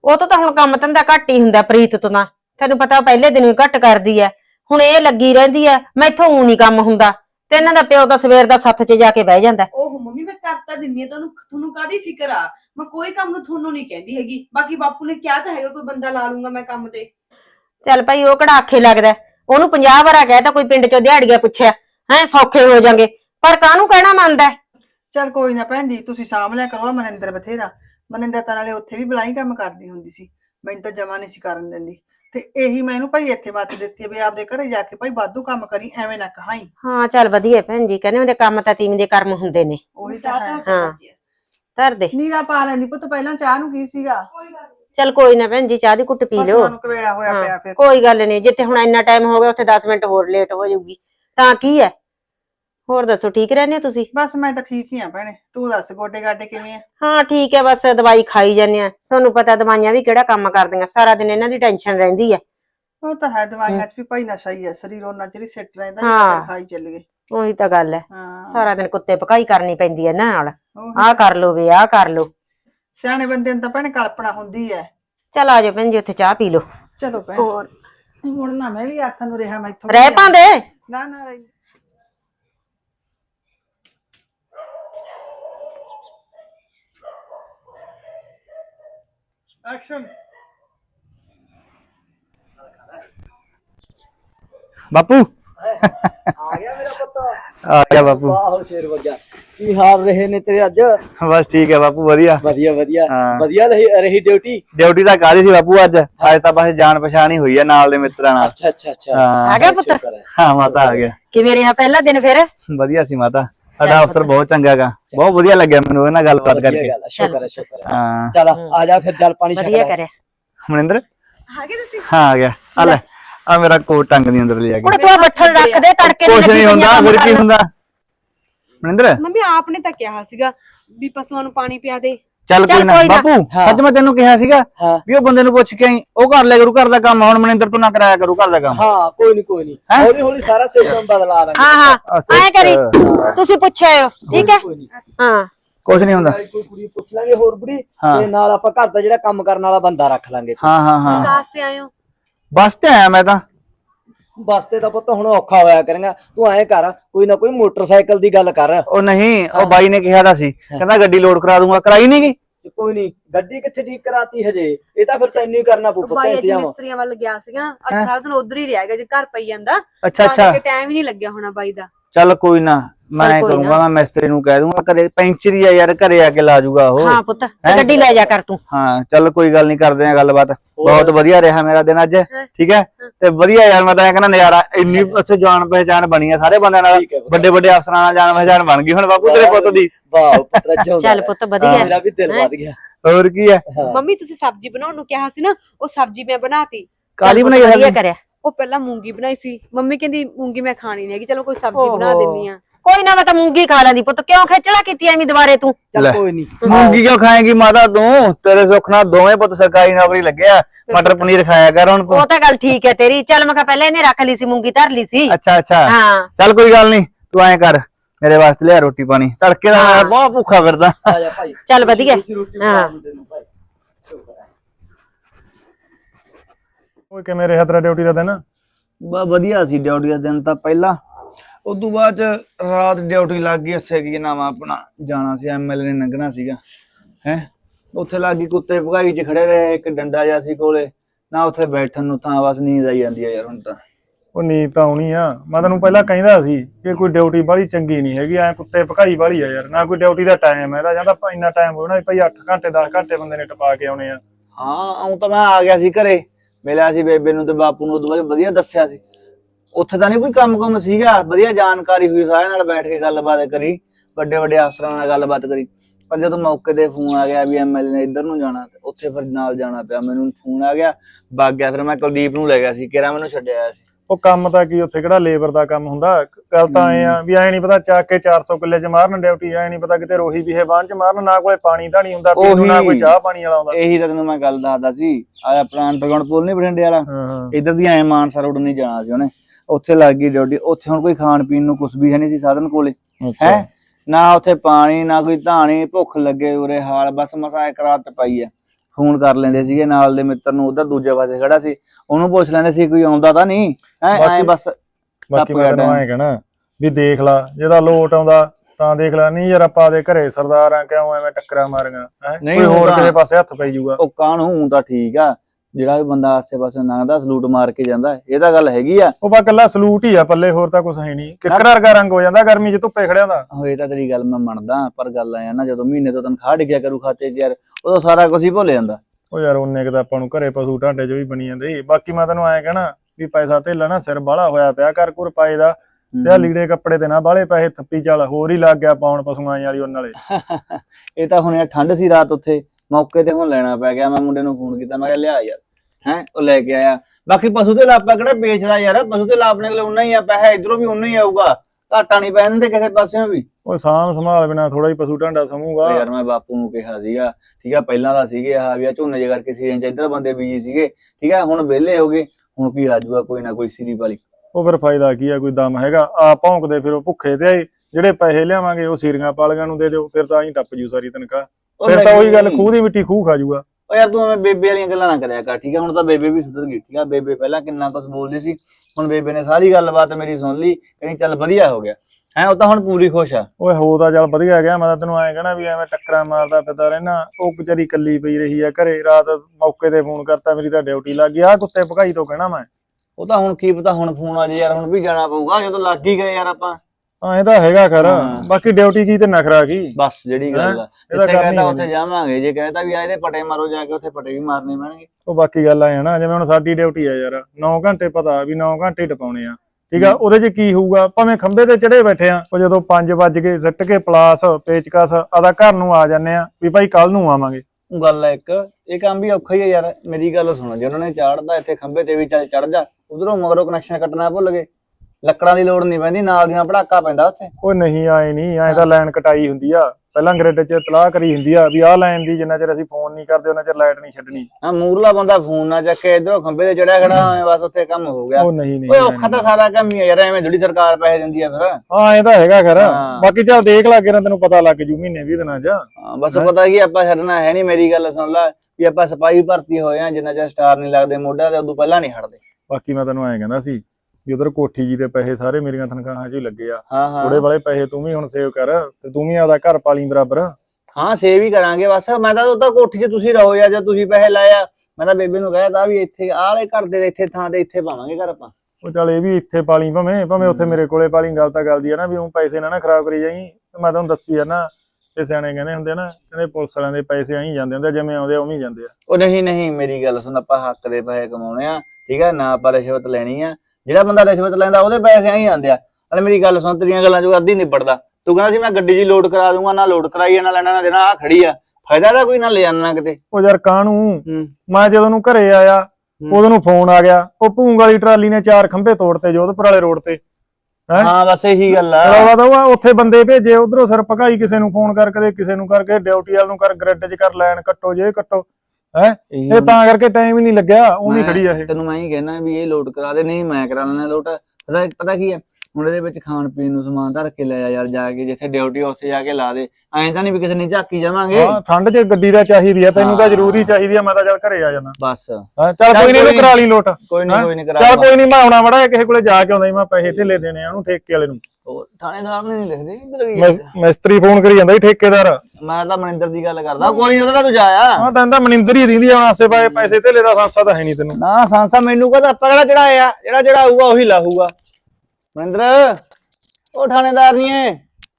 ਉਹ ਤੋਂ ਤਾਂ ਹੁਣ ਕੰਮ ਧੰਦਾ ਘੱਟ ਹੀ ਹੁੰਦਾ ਪ੍ਰੀਤ ਤੋਂ ਤਾਂ। ਤੈਨੂੰ ਪਤਾ ਉਹ ਪਹਿਲੇ ਦਿਨ ਹੀ ਘੱਟ ਕਰਦੀ ਐ। ਹੁਣ ਇਹ ਲੱਗੀ ਰਹਿੰਦੀ ਐ ਮੈਥੋਂ ਊ ਨਹੀਂ ਕੰਮ ਹੁੰਦਾ। ਤੇ ਇਹਨਾਂ ਦਾ ਪਿਓ ਤਾਂ ਸਵੇਰ ਦਾ ਸੱਥ 'ਚ ਜਾ ਕੇ ਬਹਿ ਜਾਂਦਾ। ਓਹ ਮੰਮੀ ਮੈਂ ਕਰਤਾ ਦਿੰਨੀ ਆ ਤੁਹਾਨੂੰ ਤੁਹਾਨੂੰ ਕਾਦੀ ਫਿਕਰ ਆ? ਮੈਂ ਕੋਈ ਕੰਮ ਨੂੰ ਤੁਹਾਨੂੰ ਨਹੀਂ ਕਹਿੰਦੀ ਹੈਗੀ। ਬਾਕੀ ਬਾਪੂ ਨੇ ਕਿਹਾ ਤਾਂ ਹੈਗਾ ਕੋਈ ਬੰਦਾ ਲਾ ਲੂੰਗਾ ਮੈਂ ਕੰਮ ਤੇ। ਚੱਲ ਭਾਈ ਉਹ ਕਿਹੜਾ ਆਖੇ ਲੱਗਦਾ ਹੈ। ਉਹਨੂੰ 50 ਵਾਰਾ ਕਹਿਤਾ ਕੋਈ ਪਿੰਡ 'ਚੋਂ ਦਿਹਾੜੀਆ ਪੁੱਛਿਆ ਹੈ ਸੌਖੇ ਹੋ ਜਾਣਗੇ ਪਰ ਕਾਹਨੂੰ ਕਹਿਣਾ ਮੰਨਦਾ ਹੈ? ਚੱਲ ਕੋਈ ਨਾ ਭੈਣ ਜੀ ਤੁਸੀਂ ਸਾਂਭ ਲਿਆ ਕਰੋ ਆਹ ਮਨਿੰਦਰ ਬਥੇਰਾ। ਮਨਿੰਦਰ ਤਾਂ ਨਾਲੇ ਉੱਥੇ ਵੀ ਬਲਾਈ ਕੰਮ ਕਰਦੀ ਹੁੰਦੀ ਸੀ। ਮੈਨੂੰ ਤਾਂ ਜਮਾ ਨਹੀਂ ਸੀ ਕਰਨ ਦਿੰਦੀ। ਤੇ ਇਹੀ ਮੈਨੂੰ ਭਾਈ ਇੱਥੇ ਮੱਤ ਦਿੱਤੀ ਆ ਵੀ ਆਪਦੇ ਘਰੇ ਜਾ ਕੇ ਭਾਈ ਵਾਧੂ ਕੰਮ ਕਰੀ ਐਵੇਂ ਨਾ ਕਹਾਈ। ਹਾਂ ਚੱਲ ਵਧੀਆ ਭੈਣ ਜੀ ਕਹਿੰਦੇ ਉਹਦੇ ਕੰਮ ਤਾਂ ਤੀਵੀਂ ਦੇ ਕਰਮ ਹੁੰਦੇ ਨੇ। ਉਹੀ ਤਾਂ ਹੈ। ਹਾਂ। ਧਰ ਦੇ। ਨੀਰਾ ਪਾ ਲੈਂਦੀ ਪੁੱਤ ਪਹਿਲਾਂ ਚਾਹ ਨੂੰ ਕੀ ਸੀਗਾ? ਚੱਲ ਕੋਈ ਨਾ ਭੈਣ ਜੀ ਚਾਹ ਦੀ ਘੁੱਟ ਪੀ ਲਿਓ। ਪਸ਼ੂਆਂ ਨੂੰ ਕਵੇਲਾ ਹੋਇਆ ਹਾਂ, ਪਿਆ ਫਿਰ। ਕੋਈ ਗੱਲ ਨਹੀਂ ਜਿੱਥੇ ਹੁਣ ਇੰਨਾ ਟਾਈਮ ਹੋ ਗਿਆ ਉੱਥੇ 10 ਮਿੰਟ ਹੋਰ ਲੇਟ ਹੋ ਜਾਊਗੀ। ਤਾਂ ਕੀ ਹੈ? ਹੋਰ ਦੱਸੋ ਠੀਕ ਰਹਿੰਦੇ ਹੋ ਤੁਸੀਂ? ਬਸ ਮੈਂ ਤਾਂ ਠੀਕ ਹੀ ਆ ਭੈਣੇ ਤੂੰ ਦੱਸ ਗੋਡੇ ਗਾਡੇ ਕਿਵੇਂ ਆ? ਹਾਂ ਠੀਕ ਹੈ ਬਸ ਦਵਾਈ ਖਾਈ ਜਾਂਦੇ ਆ। ਤੁਹਾਨੂੰ ਪਤਾ ਦਵਾਈਆਂ ਵੀ ਕਿਹੜਾ ਕੰਮ ਕਰਦੀਆਂ ਸਾਰਾ ਦਿਨ ਇਹਨਾਂ ਦੀ ਟੈਨਸ਼ਨ ਰਹਿੰਦੀ ਹੈ ਉਹ ਤਾਂ ਹੈ ਦਵਾਈਆਂ 'ਚ ਵੀ ਭਾਈ ਨਸ਼ਾ ਹੀ ਹੈ ਸਰੀਰ ਉਹਨਾਂ ਚਿਰ ਸਿੱਟ ਰਹਿੰਦਾ ਹਾਂ। ਜਿੱਦਾਂ ਖਾਈ ਚੱਲ ਗਏ। ਉਹੀ ਤਾਂ ਗੱਲ ਹੈ ਹਾਂ। ਸਾਰਾ ਦਿਨ ਕੁੱਤੇ ਭਕਾਈ ਕਰਨੀ ਪੈਂਦੀ ਹੈ ਇਹਨਾਂ ਨਾਲ। ਉਹੀ ਆਹ ਕਰ ਲੋ ਵੇ ਆਹ ਕਰ ਲੋ ਸਿਆਣੇ ਬੰਦੇ ਨੂੰ ਤਾਂ ਭੈਣੇ ਕਲਪਨਾ ਹੁੰਦੀ ਹੈ ਚੱਲ ਆ ਜਾਓ ਭੈਣ ਜੀ ਉੱਥੇ ਚਾਹ ਪੀ ਲਓ। ਚਲੋ ਭੈਣ। ਹੋਰ। ਮੁੜਨਾ ਮੈਂ ਵੀ ਹੱਥ ਨੂੰ ਰਿਹਾ ਮੈਥੋਂ ਰਹਿ ਪਾਂਦੇ ਨਾ ਨਾ ਰਹੀ। ਐਕਸ਼ਨ ਬਾਪੂ ਆ ਗਿਆ ਮੇਰਾ ਪੁੱਤ ਆ ਗਿਆ ਬਾਪੂ ਵਾਹ ਸ਼ੇਰ ਵਜਾ ਕੀ ਹਾਲ ਰਹੇ ਨੇ ਤੇਰੇ ਅੱਜ ਬਸ ਠੀਕ ਹੈ ਬਾਪੂ ਵਧੀਆ ਵਧੀਆ ਵਧੀਆ ਹਾਂ। ਵਧੀਆ ਰਹੀ ਰਹੀ ਡਿਊਟੀ ਡਿਊਟੀ ਤਾਂ ਕਾਹਦੀ ਸੀ ਬਾਪੂ ਅੱਜ ਅੱਜ ਤਾਂ ਬਸ ਜਾਣ ਪਛਾਣ ਹੀ ਹੋਈ ਹੈ ਨਾਲ ਦੇ ਮਿੱਤਰਾਂ ਨਾਲ ਅੱਛਾ ਅੱਛਾ ਅੱਛਾ ਹਾਂ ਆ ਗਿਆ ਪੁੱਤ ਸ਼ੁਕਰ ਹੈ। ਹਾਂ ਮਾਤਾ ਆ ਗਿਆ ਕਿਵੇਂ ਰਿਹਾ ਪਹਿਲਾ ਦਿਨ ਫਿਰ ਵਧੀਆ ਸੀ ਮਾਤਾ ਸਾਡਾ ਅਫਸਰ ਬਹੁਤ ਚੰਗਾ ਗਾ। ਬਹੁਤ ਵਧੀਆ ਲੱਗਿਆ ਮੈਨੂੰ ਨਾਲ ਗੱਲਬਾਤ ਕਰਕੇ। ਸ਼ੁਕਰ ਹੈ ਸ਼ੁਕਰ ਹੈ ਹਾਂ। ਚਲ ਆ ਜਾ ਫਿਰ ਜਲ ਪਾਣੀ ਛਕ ਵਧੀਆ ਲੈ। ਕਰਿਆ। ਮਨਿੰਦਰ? ਆ ਗਏ ਤੁਸੀਂ? ਹਾਂ ਆ ਗਿਆ। ਆ ਲੈ ਆ ਮੇਰਾ ਕੋਟ ਟੰਗ ਦੀ ਅੰਦਰ ਲਿਆ ਕੁੜੇ ਕੇ ਤੂੰ ਬੱਠਲ ਰੱਖ ਦੇ ਤੜਕੇ ਕੁਛ ਨਹੀਂ ਹੁੰਦਾ ਫਿਰ ਕੀ। ਹੁੰਦਾ? ਮਨਿੰਦਰ? ਮੰਮੀ ਆਪ ਨੇ ਤਾਂ ਕਿਹਾ ਸੀਗਾ ਵੀ ਪਸ਼ੂਆਂ ਨੂੰ ਪਾਣੀ ਪਿਆ ਦੇ। ਚੱਲ ਕੋਈ ਨਾ। ਬਾਪੂ। ਸੱਚ ਮੈਂ ਤੈਨੂੰ ਕਿਹਾ ਸੀਗਾ ਵੀ ਉਹ ਬੰਦੇ ਨੂੰ ਪੁੱਛ ਕੇ ਆਈ ਉਹ ਕਰ ਲਿਆ ਕਰੂ ਘਰ ਦਾ ਕੰਮ ਹੁਣ ਮਨਿੰਦਰ ਤੂੰ ਨਾ ਕਰਾਇਆ ਕਰੂ ਘਰ ਦਾ ਕੰਮ। ਹਾਂ ਕੋਈ ਨਹੀਂ ਕੋਈ ਨਹੀਂ? ਹੌਲੀ ਹੌਲੀ ਸਾਰਾ ਸਿਸਟਮ ਬਦਲਾ ਲਾਂਗੇ ਹਾਂ ਹਾਂ ਐ ਕਰੀ। ਤੁਸੀਂ ਪੁੱਛਿਓ ਠੀਕ ਹੈ? ਹਾਂ। ਕੁਛ ਨਹੀਂ ਹੁੰਦਾ। ਕੋਈ ਕੁੜੀ ਪੁੱਛ ਲਾਂਗੇ ਹੋਰ ਬੁੜੀ। ਤੇ ਨਾਲ ਆਪਾਂ ਘਰ ਦਾ ਜਿਹੜਾ ਕੰਮ ਕਰਨ ਵਾਲਾ ਬੰਦਾ ਰੱਖ ਲਾਂਗੇ। ਹਾਂ ਹਾਂ ਹਾਂ। ਵਾਸਤੇ ਆਇਓ ਬਸ ਤੇ ਆਇਆ ਮੈਂ ਤਾਂ। ਬਸ ਤੇ ਤਾਂ ਪੁੱਤ ਹੁਣ ਔਖਾ ਹੋਇਆ ਕਰਾਂਗਾ ਤੂੰ ਐਂ ਕਰ ਕੋਈ ਨਾ ਕੋਈ ਮੋਟਰਸਾਈਕਲ ਦੀ ਗੱਲ ਕਰ। ਉਹ ਨਹੀਂ ਉਹ ਬਾਈ ਨੇ ਕਿਹਾ ਦਾ ਸੀ ਕਹਿੰਦਾ ਗੱਡੀ ਲੋਡ ਕਰਾ ਦੂੰਗਾ ਕਰਾਈ ਨਹੀਂ ਗਈ ਕੋਈ ਨਹੀਂ ਗੱਡੀ ਕਿੱਥੇ ਠੀਕ ਕਰਾਤੀ ਹਜੇ? ਇਹ ਤਾਂ ਫਿਰ ਤੈਨੂੰ ਹੀ ਕਰਨਾ ਪਊ ਪੁੱਤ ਬਾਈ ਅੱਜ ਇੰਤਜ਼ਾਮ ਮਿਸਤਰੀਆਂ ਵੱਲ ਗਿਆ ਸੀਗਾ ਅੱਜ ਸਾਰਾ ਦਿਨ ਉਧਰ ਹੀ ਰਹਿ ਗਿਆ ਜੇ ਘਰ ਪਈ ਜਾਂਦਾ। ਅੱਛਾ ਅੱਛਾ। ਟਾਈਮ ਹੀ ਨਹੀਂ ਲੱਗਿਆ ਹੋਣਾ ਬਾਈ ਦਾ। ਚੱਲ ਕੋਈ ਨਾ ਮੈਂ ਚੱਲ ਕੋਈ ਕਰੂੰਗਾ ਨਾ। ਮੈਂ ਮਿਸਤਰੀ ਨੂੰ ਕਹਿ ਦੂੰਗਾ ਘਰੇ ਪੈਂਚਰ ਹੀ ਆ ਯਾਰ ਘਰੇ ਆ ਕੇ ਲਾ ਜੂਗਾ ਉਹ। ਹਾਂ ਪੁੱਤ ਤੇ ਗੱਡੀ ਲੈ ਜਾ ਕਰ ਤੂੰ। ਹਾਂ ਚੱਲ ਕੋਈ ਗੱਲ ਨਹੀਂ ਕਰਦੇ ਆ ਗੱਲਬਾਤ। ਬਹੁਤ ਵਧੀਆ ਰਿਹਾ ਮੇਰਾ ਦਿਨ ਅੱਜ ਠੀਕ ਹੈ? ਤੇ ਵਧੀਆ ਯਾਰ ਮੈਂ ਤਾਂ ਇਹ ਕਹਿੰਦਾ ਨਜ਼ਾਰਾ ਇੰਨੀ ਅੱਛੇ ਜਾਣ ਪਹਿਚਾਣ ਬਣੀ ਆ ਸਾਰੇ ਬੰਦਿਆਂ ਨਾਲ। ਠੀਕ ਹੈ ਪੁੱਤ। ਵੱਡੇ ਵੱਡੇ ਅਫਸਰਾਂ ਨਾਲ ਜਾਣ ਪਹਿਚਾਣ ਬਣ ਗਈ ਹੁਣ ਬਾਪੂ ਤੇਰੇ ਪੁੱਤ ਦੀ। ਵਾਹ ਪੁੱਤਰਾ (laughs) ਜਿਉਂਦਾ ਚੱਲ। ਪੁੱਤ ਵਧੀਆ। ਮੇਰਾ ਵੀ ਦਿਲ ਵੱਧ ਗਿਆ। ਹੋਰ ਕੀ ਹੈ? ਹਾਂ। ਮੰਮੀ ਤੁਸੀਂ ਸਬਜ਼ੀ ਬਣਾਉਣ ਨੂੰ ਕਿਹਾ ਸੀ ਨਾ ਉਹ ਸਬਜ਼ੀ ਮੈਂ ਬਣਾਤੀ। ਕਾਲੀ ਚੱਲ ਬਣਾਈ ਵਧੀਆ ਹੈ ਕਰਿਆ। ਉਹ ਪਹਿਲਾਂ ਮੂੰਗੀ ਬਣਾਈ ਸੀ। ਮੰਮੀ ਕਹਿੰਦੀ ਮੂੰਗੀ ਮੈਂ ਖਾਣੀ ਨਹੀਂ ਹੈਗੀ ਚਲੋ ਕੋਈ ਸਬਜ਼ੀ ਬਣਾ ਓਹੋ। ਦਿੰਨੀ ਆ। ਕੋਈ ਨਾ ਮੈਂ ਤਾਂ ਮੂੰਗੀ ਖਾ ਲੈਂਦੀ ਪੁੱਤ ਕਿਉਂ ਖੇਚਲਾ ਕੀਤੀ ਐਵੇਂ ਦੁਬਾਰੇ ਤੂੰ? ਚੱਲ ਲੈ। ਕੋਈ ਨਹੀਂ ਮੂੰਗੀ ਕਿਉਂ ਖਾਏਗੀ ਮਾਤਾ ਤੂੰ? ਤੇਰੇ ਸੁੱਖ ਨਾਲ ਦੋਵੇਂ ਪੁੱਤ ਸਰਕਾਰੀ ਨੌਕਰੀ ਲੱਗਿਆ ਮਟਰ ਪਨੀਰ ਖਾਇਆ ਕਰ ਹੁਣ ਤੂੰ। ਉਹ ਤਾਂ ਗੱਲ ਠੀਕ ਹੈ ਤੇਰੀ। ਚੱਲ ਮੈਂ ਕਿਹਾ ਪਹਿਲਾਂ ਇਹਨੇ ਰੱਖ ਲਈ ਸੀ ਮੂੰਗੀ ਧਰ ਲਈ ਸੀ। ਅੱਛਾ ਅੱਛਾ। ਹਾਂ। ਚੱਲ ਕੋਈ ਗੱਲ ਨਹੀਂ ਤੂੰ ਐਂ ਕਰ ਮੇਰੇ ਵਾਸਤੇ ਲਿਆ ਰੋਟੀ ਪਾਣੀ। ਤੜਕੇ ਦਾ ਮੈਂ ਬਹੁਤ ਭੁੱਖਾ ਫਿਰਦਾ। ਆ ਜਾ ਭਾਈ। ਚੱਲ ਵਧੀਆ। ਤੁਸੀਂ ਰੋਟੀ ਹਾਂ। ਬਣਾ ਦਿੰਦੇ ਨੂੰ ਭਾਈ। ਸ਼ੁਕਰ ਹੈ। ਉਹ ਕਿਵੇਂ ਰਿਹਾ ਤੇਰਾ ਡਿਊਟੀ ਦਾ ਦਿਨ? ਬਾ ਵਧੀਆ ਸੀ ਡਿਊਟੀ ਦਾ ਦਿਨ ਤਾਂ ਪਹਿਲਾਂ। ਉਦੋਂ ਬਾਅਦ ਚ ਰਾਤ ਡਿਊਟੀ ਲੱਗ ਗਈ ਉੱਥੇ ਕੀ ਨਾਮ ਆ ਆਪਣਾ ਜਾਣਾ ਸੀ ਐਮਐਲਏ ਨੇ ਲੰਘਣਾ ਸੀਗਾ ਹੈ? ਉੱਥੇ ਲੱਗ ਗਈ ਕੁੱਤੇ ਭਗਾਈ 'ਚ ਖੜੇ ਰਹੇ ਇੱਕ ਡੰਡਾ ਜਿਹਾ ਸੀ ਕੋਲੇ ਨਾ ਉੱਥੇ ਬੈਠਣ ਨੂੰ ਥਾਂ ਬਸ ਨੀਂਦ ਆਈ ਜਾਂਦੀ ਆ ਯਾਰ ਹੁਣ ਤਾਂ। ਉਹ ਨੀਂਦ ਤਾਂ ਆਉਣੀ ਆ ਮੈਂ ਤੈਨੂੰ ਪਹਿਲਾਂ ਕਹਿੰਦਾ ਸੀ ਕਿ ਕੋਈ ਡਿਊਟੀ ਬਾਹਲੀ ਚੰਗੀ ਨਹੀਂ ਹੈਗੀ ਐ ਕੁੱਤੇ ਭਕਾਈ ਵਾਲੀ ਆ ਯਾਰ ਨਾ ਕੋਈ ਡਿਊਟੀ ਦਾ ਟਾਈਮ ਹੈ ਇਹਦਾ ਜਾਂਦਾ ਆਪਾਂ ਇੰਨਾ ਟਾਈਮ ਹੋਣਾ ਭਾਈ 8 ਘੰਟੇ 10 ਘੰਟੇ ਬੰਦੇ ਨੇ ਟਪਾ ਕੇ ਆਉਣੇ ਆ। ਹਾਂ ਆਉਂ ਤਾਂ ਮੈਂ ਆ ਗਿਆ ਸੀ ਘਰੇ ਮਿਲਿਆ ਸੀ ਬੇਬੇ ਨੂੰ ਤੇ ਬਾਪੂ ਨੂੰ ਉਦੋਂ ਬਾਅਦ ਵਧੀਆ ਦੱਸਿਆ ਸੀ। ਉੱਥੇ ਤਾਂ ਨਹੀਂ ਕੋਈ ਕੰਮ ਕੰਮ ਸੀਗਾ। ਵਧੀਆ ਜਾਣਕਾਰੀ ਹੋਈ ਸਾਰਿਆਂ ਨਾਲ ਬੈਠ ਕੇ ਗੱਲਬਾਤ ਕਰੀ ਵੱਡੇ ਵੱਡੇ ਅਫਸਰਾਂ ਨਾਲ ਗੱਲਬਾਤ ਕਰੀ। ਪਰ ਜਦੋਂ ਮੌਕੇ ਤੇ ਫੋਨ ਆ ਗਿਆ ਵੀ ਐਮਐਲਏ ਨੇ ਇੱਧਰ ਨੂੰ ਜਾਣਾ ਤੇ ਉੱਥੇ ਫਿਰ ਨਾਲ ਜਾਣਾ ਪਿਆ। ਮੈਨੂੰ ਫੋਨ ਆ ਗਿਆ ਵਗ ਗਿਆ ਫਿਰ ਮੈਂ ਕੁਲਦੀਪ ਨੂੰ ਲੈ ਗਿਆ ਸੀ ਕਿਹੜਾ ਮੈਨੂੰ ਛੱਡਿਆ ਆਇਆ ਸੀ। ਉਹ ਕੰਮ ਤਾਂ ਕੀ ਉੱਥੇ ਕਿਹੜਾ ਲੇਬਰ ਦਾ ਕੰਮ ਹੁੰਦਾ? ਗੱਲ ਤਾਂ ਐ ਆ ਵੀ ਐ ਨਹੀਂ ਪਤਾ ਚੱਕ ਕੇ 400 ਕਿੱਲੇ ਚ ਮਾਰਨ ਡਿਊਟੀ ਐ ਨਹੀਂ ਪਤਾ ਕਿਤੇ ਰੋਹੀ ਵੀ ਬਾਂਹ ਚ ਮਾਰਨ ਨਾ ਕੋਲੇ ਪਾਣੀ ਦਾ ਨਹੀਂ ਹੁੰਦਾ ਪੀਣ ਨੂੰ। ਕੋਈ ਚਾਹ ਪਾਣੀ ਵਾਲਾ ਆਉਂਦਾ ਇਹੀ ਤਾਂ ਤੈਨੂੰ ਮੈਂ ਗੱਲ ਦੱਸਦਾ ਸੀ। ਆ ਆਪਣਾ ਅੰਡਰਗਰਾਉਂਡ ਪੁਲ ਨਹੀਂ ਬਠਿੰਡੇ ਵਾਲਾ? ਇਧਰ ਦੀ ਐ ਮਾਨਸਾ ਰੋਡ ਨਹੀਂ ਜਾਣਾ ਸੀ ਉਹਨੇ। ਉੱਥੇ ਲੱਗ ਗਈ ਡਿਊਟੀ ਉੱਥੇ ਹੁਣ ਕੋਈ ਖਾਣ ਪੀਣ ਨੂੰ ਕੁਝ ਵੀ ਹੈ ਨਹੀਂ ਸੀ ਸਾਧਨ ਕੋਲੇ ਹੈ ਨਾ ਉੱਥੇ ਪਾਣੀ ਨਾ ਕੋਈ ਧਾਣੀ ਭੁੱਖ ਲੱਗੇ ਉਰੇ ਹਾਲ ਬਸ ਮਸਾ ਇੱਕ ਰਾਤ ਪਾਈ ਐ ਫੋਨ ਕਰ ਲੈਂਦੇ ਸੀਗੇ ਨਾਲ ਦੇ ਮਿੱਤਰ ਨੂੰ ਉਧਰ ਦੂਜੇ ਪਾਸੇ ਖੜਾ ਸੀ ਉਹਨੂੰ ਪੁੱਛ ਲੈਂਦੇ ਸੀ ਕੋਈ ਆਉਂਦਾ ਤਾਂ ਨਹੀਂ ਹੈ ਐ ਬਾਕੀ- ਬਸ ਬਾਕੀ ਮੈਂ ਤੈਨੂੰ। ਐਂ ਕਹਿਣਾ ਵੀ ਦੇਖ ਲਾ ਜਿਹਦਾ ਲੋਟ ਆਉਂਦਾ ਤਾਂ ਦੇਖ ਲੈ ਨਹੀਂ ਯਾਰ ਆਪਾਂ ਦੇ ਘਰੇ ਸਰਦਾਰ ਆ ਕਿਉਂ ਐਵੇਂ ਟੱਕਰਾਂ ਮਾਰੀਆਂ ਹੈਂ? ਕੋਈ ਹੋਰ। ਕਿਸੇ ਪਾਸੇ ਹੱਥ ਪਈ ਜਾਊਗਾ ਉਹ ਕਾਹਨੂੰ ਊਂ ਤਾਂ ਠੀਕ ਆ ਜਿਹੜਾ ਵੀ ਬੰਦਾ ਆਸੇ ਪਾਸੇ ਲੰਘਦਾ ਸਲੂਟ ਮਾਰ ਕੇ ਜਾਂਦਾ ਇਹ ਤਾਂ ਗੱਲ ਹੈਗੀ ਆ। ਉਹ ਬਾ ਕੱਲਾ ਸਲੂਟ ਹੀ ਆ ਪੱਲੇ ਹੋਰ ਤਾਂ ਕੁਝ ਹੈ ਨਹੀਂ। ਕਿੱਕਰ ਵਰਗਾ ਰੰਗ ਹੋ ਜਾਂਦਾ ਗਰਮੀ 'ਚ ਧੁੱਪੇ ਖੜਿਆ ਦਾ ਇਹ ਤਾਂ ਤੇਰੀ ਗੱਲ ਮੈਂ ਮੰਨਦਾ ਪਰ ਗੱਲ ਆਇਆ ਨਾ ਜਦੋਂ ਮਹੀਨੇ ਤੋਂ ਤਨਖਾਹ ਡਿੱਗਿਆ ਕਰੂ ਖਾਤੇ 'ਚ ਯਾਰ ਉਦੋਂ ਸਾਰਾ ਕੁਝ ਹੀ ਭੁੱਲ ਜਾਂਦਾ। ਉਹ ਯਾਰ ਉਹਨੇ ਕਿ ਤਾਂ ਆਪਾਂ ਨੂੰ ਘਰੇ ਪਸ਼ੂ ਢਾਂਡੇ 'ਚ ਵੀ ਬਣੀ ਜਾਂਦੇ ਬਾਕੀ ਮੈਂ ਤੈਨੂੰ ਐਂ ਕਹਿਣਾ ਵੀ ਪੈਸਾ ਧੇਲਾ ਨਾ ਸਿਰ ਬਾਹਲਾ ਹੋਇਆ ਪਿਆ ਕਰ ਕੁਰ ਪਾਏ ਦਾ। ਤੇ ਆਹ ਲੀੜੇ ਕੱਪੜੇ ਤੇ ਨਾ ਬਾਹਲੇ ਪੈਸੇ ਥੱਪੀ ਚੱਲ ਹੋਰ ਹੀ ਲੱਗ ਗਿਆ ਪਾਉਣ ਪਸ਼ੂਆਂ ਵਾਲੀ ਉਹਨਾਂ ਨਾਲੇ (laughs) ਇਹ ਤਾਂ ਹੁਣ ਠੰਡ ਸੀ ਰਾਤ ਉੱਥੇ ਮੌਕੇ ਤੇ ਹੁਣ ਲੈਣਾ ਪੈ ਗਿਆ ਮੈਂ ਮੁੰਡੇ ਨੂੰ ਫੋਨ ਕੀਤਾ ਮੈਂ ਕਿਹਾ ਲਿਆ ਯਾਰ। ਹੈ ਉਹ ਲੈ ਕੇ ਆਇਆ। ਬਾਕੀ ਪਸ਼ੂ ਤੇ ਲਾਪਾ ਕਿਹੜਾ ਵੇਚਦਾ ਯਾਰ? ਪਸ਼ੂ ਤੇ ਲਾਪ ਨਿਕਲੇ ਉਨਾ ਹੀ ਆ ਪੈਸਾ ਇਧਰੋਂ ਵੀ ਉਨਾ ਹੀ ਆਊਗਾ। ਘਾਟਾ ਨਹੀਂ ਪੈ ਦਿੰਦੇ ਕਿਸੇ ਪਾਸਿਓਂ ਵੀ। ਉਹ ਸਾਂਭ ਸੰਭਾਲ ਬਿਨਾ ਥੋੜਾ ਹੀ ਪਸ਼ੂ ਢਾਂਡਾ ਸਮੂਗਾ। ਯਾਰ ਮੈਂ ਬਾਪੂ ਨੂੰ ਕਿਹਾ ਸੀਗਾ। ਠੀਕ ਆ ਪਹਿਲਾਂ ਤਾਂ ਸੀਗੇ ਆ ਵੀ ਆ ਝੋਨੇ ਜੇ ਕਰਕੇ ਸੀਜ਼ਨ ਚ ਇੱਧਰ ਬੰਦੇ ਬੀਜੀ ਸੀਗੇ। ਠੀਕ ਆ ਹੁਣ ਵਿਹਲੇ ਹੋ ਗਏ। ਹੁਣ ਕੀ ਆਜੂਗਾ ਕੋਈ ਨਾ ਕੋਈ ਸਿਰੀ ਵਾਲੀ। ਉਹ ਫਿਰ ਫਾਇਦਾ ਕੀ ਆ ਕੋਈ ਦਮ ਹੈਗਾ? ਆ ਭੌਂਕਦੇ ਫਿਰ ਉਹ ਭੁੱਖੇ ਤੇ ਆਏ। ਜਿਹੜੇ ਪੈਸੇ ਲਿਆਵਾਂਗੇ ਉਹ ਸੀਰੀਆਂ ਪਾਲੀਆਂ ਨੂੰ ਦੇ ਦਿਓ ਫਿਰ ਤਾਂ ਹੀ ਟੱਪ ਜੂ ਸਾਰੀ ਤਨਖਾਹ। ਫਿਰ ਤਾਂ ਉਹੀ ਗੱਲ। ਖੂਹ ਦੀ ਮਿੱਟੀ ਖੂਹ ਖਾ ਜੂਗਾ। ਉਹ ਯਾਰ ਤੂੰ ਐਵੇਂ ਬੇਬੇ ਵਾਲੀਆਂ ਗੱਲਾਂ ਨਾ ਕਰਿਆ ਕਰ ਠੀਕ ਆ? ਹੁਣ ਤਾਂ ਬੇਬੇ ਵੀ ਸੁਧਰ ਗਈ ਠੀਕ ਆ? ਬੇਬੇ ਪਹਿਲਾਂ ਕਿੰਨਾ ਕੁਝ ਬੋਲਦੀ ਸੀ ਹੁਣ ਬੇਬੇ ਨੇ ਸਾਰੀ ਗੱਲਬਾਤ ਮੇਰੀ ਸੁਣ ਲਈ ਕਹਿੰਦੀ ਚੱਲ ਵਧੀਆ ਹੋ ਗਿਆ। ਹੈ ਉਹ ਤਾਂ ਹੁਣ ਪੂਰੀ ਖੁਸ਼ ਆ। ਓਏ ਹੋ ਤਾਂ ਚੱਲ ਵਧੀਆ ਗਿਆ ਮੈਂ ਤਾਂ ਤੈਨੂੰ ਐਂ ਕਹਿਣਾ ਵੀ ਐਵੇਂ ਟੱਕਰਾਂ ਮਾਰਦਾ ਫਿਰਦਾ ਰਹਿਣਾ ਉਹ ਵਿਚਾਰੀ ਕੱਲੀ ਪਈ ਰਹੀ ਆ ਘਰੇ ਰਾਤ ਮੌਕੇ ਤੇ ਫੋਨ ਕਰਤਾ ਮੇਰੀ ਤਾਂ ਡਿਊਟੀ ਲੱਗ ਗਈ ਆ ਕੁੱਤੇ ਭਗਾਈ ਤੋਂ ਕਹਿਣਾ ਮੈਂ। ਉਹ ਤਾਂ ਹੁਣ ਕੀ ਪਤਾ ਹੁਣ ਫੋਨ ਆ ਜੇ ਯਾਰ ਹੁਣ ਵੀ ਜਾਣਾ ਪਊਗਾ ਜਦੋਂ ਲੱਗ ਹੀ ਗਏ ਯਾਰ ਆਪਾਂ। ਤਾਂ ਹੈਗਾ ਖਰ। ਬਾਕੀ ਡਿਊਟੀ ਕੀ ਤੇ ਨਖਰਾ ਕੀ। ਬਸ ਜਿਹੜੀ ਗੱਲ ਆ। ਇਹ ਤਾਂ ਜਿੱਥੇ ਕਰਨੀ ਕਹਿੰਦਾ ਉੱਥੇ ਜਾਵਾਂਗੇ। ਜੇ ਕਹਿੰਦਾ ਵੀ ਆ ਇਹਦੇ ਪਟੇ ਮਾਰੋ ਜਾ ਕੇ ਉੱਥੇ ਪਟੇ ਵੀ ਮਾਰਨੇ ਪੈਣਗੇ। ਉਹ ਬਾਕੀ ਗੱਲ ਆ ਨਾ ਜਿਵੇਂ ਹੁਣ ਸਾਡੀ ਡਿਊਟੀ ਆ ਯਾਰ 9 ਘੰਟੇ ਪਤਾ ਵੀ 9 ਘੰਟੇ ਟਪਾਉਣੇ ਆ। ਠੀਕ ਆ ਉਹਦੇ 'ਚ ਕੀ ਹੋਊਗਾ? ਭਾਵੇਂ ਖੰਭੇ ਤੇ ਚੜੇ ਬੈਠੇ ਆ ਉਹ ਜਦੋਂ 5 ਵੱਜ ਗਏ ਸਿੱਟ ਕੇ ਪਲਾਸ ਪੇਚਕਸ ਆਦਾ ਘਰ ਨੂੰ ਆ ਜਾਂਦੇ ਆ ਵੀ ਭਾਈ ਕੱਲ ਨੂੰ ਆਵਾਂਗੇ। ਗੱਲ ਆ ਇੱਕ ਇਹ ਕੰਮ ਵੀ ਔਖਾ ਹੀ ਆ ਯਾਰ। ਮੇਰੀ ਗੱਲ ਸੁਣੋ ਜੇ ਉਹਨਾਂ ਨੇ ਚਾੜਦਾ ਇੱਥੇ ਖੰਭੇ ਤੇ ਵੀ ਚੱਲ ਚੜ ਜਾ ਉਧਰੋਂ ਮਗਰੋਂ ਕਨੈਕਸ਼ਨ ਕੱਟਣਾ ਭੁੱਲ ਗਏ। ਲੱਕੜਾਂ ਦੀ ਲੋੜ ਨਹੀਂ ਪੈਂਦੀ ਨਾਲ ਦੀਆਂ ਪੜਾਕਾ ਪੈਂਦਾ ਉੱਥੇ। ਉਹ ਨਹੀਂ ਆਏ ਨਹੀਂ ਐ ਤਾਂ ਲਾਈਨ ਕਟਾਈ ਹੁੰਦੀ ਆ। ਪਹਿਲਾਂ ਗ੍ਰਿਡ 'ਚ ਤਲਾਹ ਕਰੀ ਹੁੰਦੀ ਆ ਵੀ ਆਹ ਲਾਈਨ ਦੀ ਜਿੰਨਾ ਚਿਰ ਅਸੀਂ ਫੋਨ ਨਹੀਂ ਕਰਦੇ ਉਹਨਾਂ ਚਿਰ ਲਾਈਟ ਨਹੀਂ ਛੱਡਣੀ। ਹਾਂ ਮੂਰਲਾ ਬੰਦਾ ਫੋਨ ਨਾ ਚੱਕੇ ਇਧਰੋਂ ਖੰਭੇ ਤੇ ਚੜਿਆ ਖੜਾ ਹੋਵੇ ਬਸ ਉੱਥੇ ਕੰਮ ਹੋ ਗਿਆ। ਉਹ ਨਹੀਂ ਨਹੀਂ ਓਏ ਔਖਾ ਤਾਂ ਸਾਰਾ ਕੰਮ ਹੀ ਆ ਯਾਰ ਐਵੇਂ ਥੋੜੀ ਸਰਕਾਰ ਪੈਸੇ ਦਿੰਦੀ ਆ ਫਿਰ। ਹਾਂ ਇਹ ਤਾਂ ਹੈਗਾ ਖਰ। ਹਾਂ। ਬਾਕੀ ਚੱਲ ਦੇਖ ਲਾ ਕਿਰਾਂ ਤੈਨੂੰ ਪਤਾ ਲੱਗ ਜੂ ਮਹੀਨੇ 20 ਦਿਨਾਂ 'ਚ। ਹਾਂ, ਬਸ ਪਤਾ ਕੀ ਆਪਾਂ ਛੱਡਣਾ ਹੈ ਨਹੀਂ ਮੇਰੀ ਗੱਲ ਸੁਣ ਲੈ ਵੀ ਆਪਾਂ ਸਿਪਾਹੀ ਭਰਤੀ ਹੋਏ ਆ ਜਿੰਨਾ ਚਿਰ ਸਟਾਰ ਨਹੀਂ ਲੱਗਦੇ ਮੋਢਿਆਂ ਤੇ ਉਦੋਂ ਪਹਿਲਾਂ ਨਹੀਂ ਹਟਦੇ। ਬਾਕੀ ਮੈਂ ਤੈਨੂੰ ਐਂ ਕਹਿੰਦਾ ਸੀ ਵੀ ਉਧਰ ਕੋਠੀ ਜੀ ਦੇ ਪੈਸੇ ਸਾਰੇ ਮੇਰੀਆਂ ਤਨਖਾਹਾਂ 'ਚ ਹੀ ਲੱਗੇ ਆ। ਹਾਂ ਹਾਂ। ਥੋੜੇ ਵਾਲੇ ਪੈਸੇ ਤੂੰ ਵੀ ਹੁਣ ਸੇਵ ਕਰ ਤੇ ਤੂੰ ਵੀ ਆਪਦਾ ਘਰ ਪਾਲੀ ਬਰਾਬਰ। ਹਾਂ ਸੇਵ ਹੀ ਕਰਾਂਗੇ ਬਸ। ਮੈਂ ਤਾਂ ਉਦੋਂ ਕੋਠੀ 'ਚ ਤੁਸੀਂ ਰਹੋ ਜਾਂ ਜੇ ਤੁਸੀਂ ਪੈਸੇ ਲਾਇਆ ਮੈਂ ਤਾਂ ਬੇਬੇ ਨੂੰ ਕਹਿਆ ਤਾਂ ਵੀ ਇੱਥੇ ਆਲੇ ਘਰ ਦੇ ਇੱਥੇ ਥਾਂ ਤੇ ਇੱਥੇ ਪਾਵਾਂਗੇ ਘਰ ਆਪਾਂ। ਉਹ ਚੱਲ ਇਹ ਵੀ ਇੱਥੇ ਪਾਲੀ ਭਾਵੇਂ ਭਾਵੇਂ ਉੱਥੇ ਮੇਰੇ ਕੋਲੇ ਪਾਲੀ ਗੱਲ ਤਾਂ ਗੱਲ ਦੀ ਆ ਨਾ ਵੀ ਉਹ ਪੈਸੇ ਨਾ ਨਾ ਖਰਾਬ ਕਰੀ ਜਾਈ। ਮੈਂ ਤੁਹਾਨੂੰ ਦੱਸੀ ਆ ਨਾ ਇਹ ਸਿਆਣੇ ਕਹਿੰਦੇ ਹੁੰਦੇ ਨਾ ਕਹਿੰਦੇ ਪੁਲਿਸ ਵਾਲਿਆਂ ਦੇ ਪੈਸੇ ਆਈ ਜਾਂਦੇ ਹੁੰਦੇ ਜਿਵੇਂ ਆਉਂਦੇ ਉਵੇਂ ਹੀ ਜਾਂਦੇ ਆ। ਉਹ ਨਹੀਂ ਨਹੀਂ ਮੇਰੀ ਗੱਲ ਸੁਣ ਆਪਾਂ ਹੱਕ ਦੇ ਪੈਸੇ ਕਮਾਉਣੇ ਆ ਠੀਕ ਆ ਨਾ ਆਪਾਂ ਰਿਸ਼ਵਤ ਲੈਣੀ ਆ। ਜਿਹੜਾ ਬੰਦਾ ਰਿਸ਼ਵਤ ਲੈਂਦਾ ਉਹਦੇ ਪੈਸੇ ਆਈ ਜਾਂਦੇ ਆ। ਨਾਲੇ ਮੇਰੀ ਗੱਲ ਸੁਣ ਤੇਰੀਆਂ ਗੱਲਾਂ ਚੋਂ ਅੱਧੀ ਨਿਬੜਦਾ। ਤੂੰ ਕਹਿੰਦਾ ਸੀ ਮੈਂ ਗੱਡੀ 'ਚ ਲੋਡ ਕਰਾ ਦੂੰਗਾ ਨਾ ਲੋਡ ਕਰਾਈ ਨਾ ਲੈਣਾ ਨਾ ਦੇਣਾ ਆ ਖੜੀ ਆ। ਫਾਇਦਾ ਤਾਂ ਕੋਈ ਨਾ ਲੈ ਜਾਣਾ ਕਿਤੇ। ਉਹ ਯਾਰ ਕਾਹਨੂੰ? ਹੂੰ। ਮੈਂ ਜਦੋਂ ਨੂੰ ਘਰੇ ਆਇਆ ਉਦੋਂ ਨੂੰ ਫੋਨ ਆ ਗਿਆ। ਉਹ ਭੂੰਗ ਵਾਲੀ ਟਰਾਲੀ ਨੇ ਚਾਰ ਖੰਭੇ ਤੋੜਤੇ ਜੋਧਪੁਰ ਵਾਲੇ ਰੋਡ ਤੇ। ਹੈਂ? ਹਾਂ ਬਸ ਇਹੀ ਗੱਲ ਆ। ਰੌਲਾ ਤਾਂ ਉਹ ਆ, ਉੱਥੇ ਬੰਦੇ ਭੇਜੇ ਉਧਰੋਂ ਸਿਰ ਭਗਾਈ ਕਿਸੇ ਨੂੰ ਫੋਨ ਕਰ ਕਦੇ ਕਿਸੇ ਨੂੰ ਕਰਕੇ ਡਿਊਟੀ ਵਾਲ ਨੂੰ ਕਰ ਗ੍ਰਿਡ 'ਚ ਕਰ ਲਾਈਨ ਕੱਟੋ ਜੇ ਕੱਟੋ। ਹੈ? ਇਹੀ ਤਾਂ ਕਰਕੇ ਟਾਈਮ ਹੀ ਨਹੀਂ ਲੱਗਿਆ ਉਹ ਨਹੀਂ ਮੈਂ- ਖੜੀ ਆ ਇਹ। ਤੈਨੂੰ ਮੈਂ ਹੀ ਕਹਿਣਾ ਵੀ ਇਹ ਲੋਡ ਕਰਾ ਦੇ ਨਹੀਂ ਮੈਂ ਕਰਾ ਲੈਣਾ ਲੋਡ ਪਤਾ ਪਤਾ ਕੀ ਹੈ ਹੁਣ ਇਹਦੇ ਵਿੱਚ ਖਾਣ ਪੀਣ ਨੂੰ ਸਮਾਨ ਧਰ ਕੇ ਲੈ ਯਾਰ ਜਾ ਕੇ ਜਿੱਥੇ ਡਿਊਟੀ ਉੱਥੇ ਜਾ ਕੇ ਲਾ ਦੇ। ਐਂ ਤਾਂ ਨਹੀਂ ਵੀ ਕਿਸੇ ਨੇ ਝਾਕੀ ਜਾਵਾਂਗੇ। ਹਾਂ ਠੰਡ 'ਚ ਗੱਡੀ ਦਾ ਚਾਹੀਦੀ ਆ ਤੈਨੂੰ ਤਾਂ। ਜ਼ਰੂਰੀ ਚਾਹੀਦੀ ਆ ਮੈਂ ਤਾਂ ਚੱਲ ਘਰੇ ਆ ਜਾਣਾ ਬਸ। ਹਾਂ ਚੱਲ ਕੋਈ ਨਹੀਂ ਇਹਨੂੰ ਕਰਾ ਲਈ ਲੋਟ। ਕੋਈ ਨਹੀਂ? ਕੋਈ ਨਹੀਂ ਕਰਾ ਚੱਲ ਕੋਈ ਨਹੀਂ ਮੈਂ ਆਉਣਾ ਮੜਾ ਕਿਸੇ ਕੋਲੇ ਜਾ ਕੇ ਆਉਂਦਾ ਮੈਂ ਪੈਸੇ ਢਿੱਲੇ ਦੇਣੇ ਆ ਉਹਨੂੰ ਠੇਕੇ ਵਾਲੇ ਨੂੰ। ਉਹ ਥਾਣੇਦਾਰ ਨੇ ਨਹੀਂ ਲਿਖਦੇ ਇੱਧਰ ਵੀ ਮਿਸ- ਮਿਸਤਰੀ ਫੋਨ ਕਰੀ ਜਾਂਦਾ ਸੀ ਠੇਕੇਦਾਰ। ਮੈਂ ਤਾਂ ਮਨਿੰਦਰ ਦੀ ਗੱਲ ਕਰਦਾ ਕੋਈ ਉਹਦਾ ਤੂੰ ਜਾਇਆ ਹਾਂ ਤੈਨੂੰ ਤਾਂ ਮਨਿੰਦਰ ਹੀ ਦਿੰਦੀ ਆ ਹੁਣ ਆਸੇ ਪਾਸੇ ਪੈਸੇ ਧੇਲੇ ਦਾ ਸੰਸਾ ਤਾਂ ਹੈ ਨਹੀਂ ਤੈਨੂੰ। ਨਾ ਸਾਂਸਾ ਮੈਨੂੰ ਕਹਦਾ ਆਪਾਂ ਕਿਹੜਾ ਚੜਾਇਆ ਜਿਹੜਾ ਚੜਾਊਗਾ ਉਹੀ ਲਾਹੂਗਾ। ਮਨਿੰਦਰ ਉਹ ਥਾਣੇਦਾਰ ਨਹੀਂ ਏ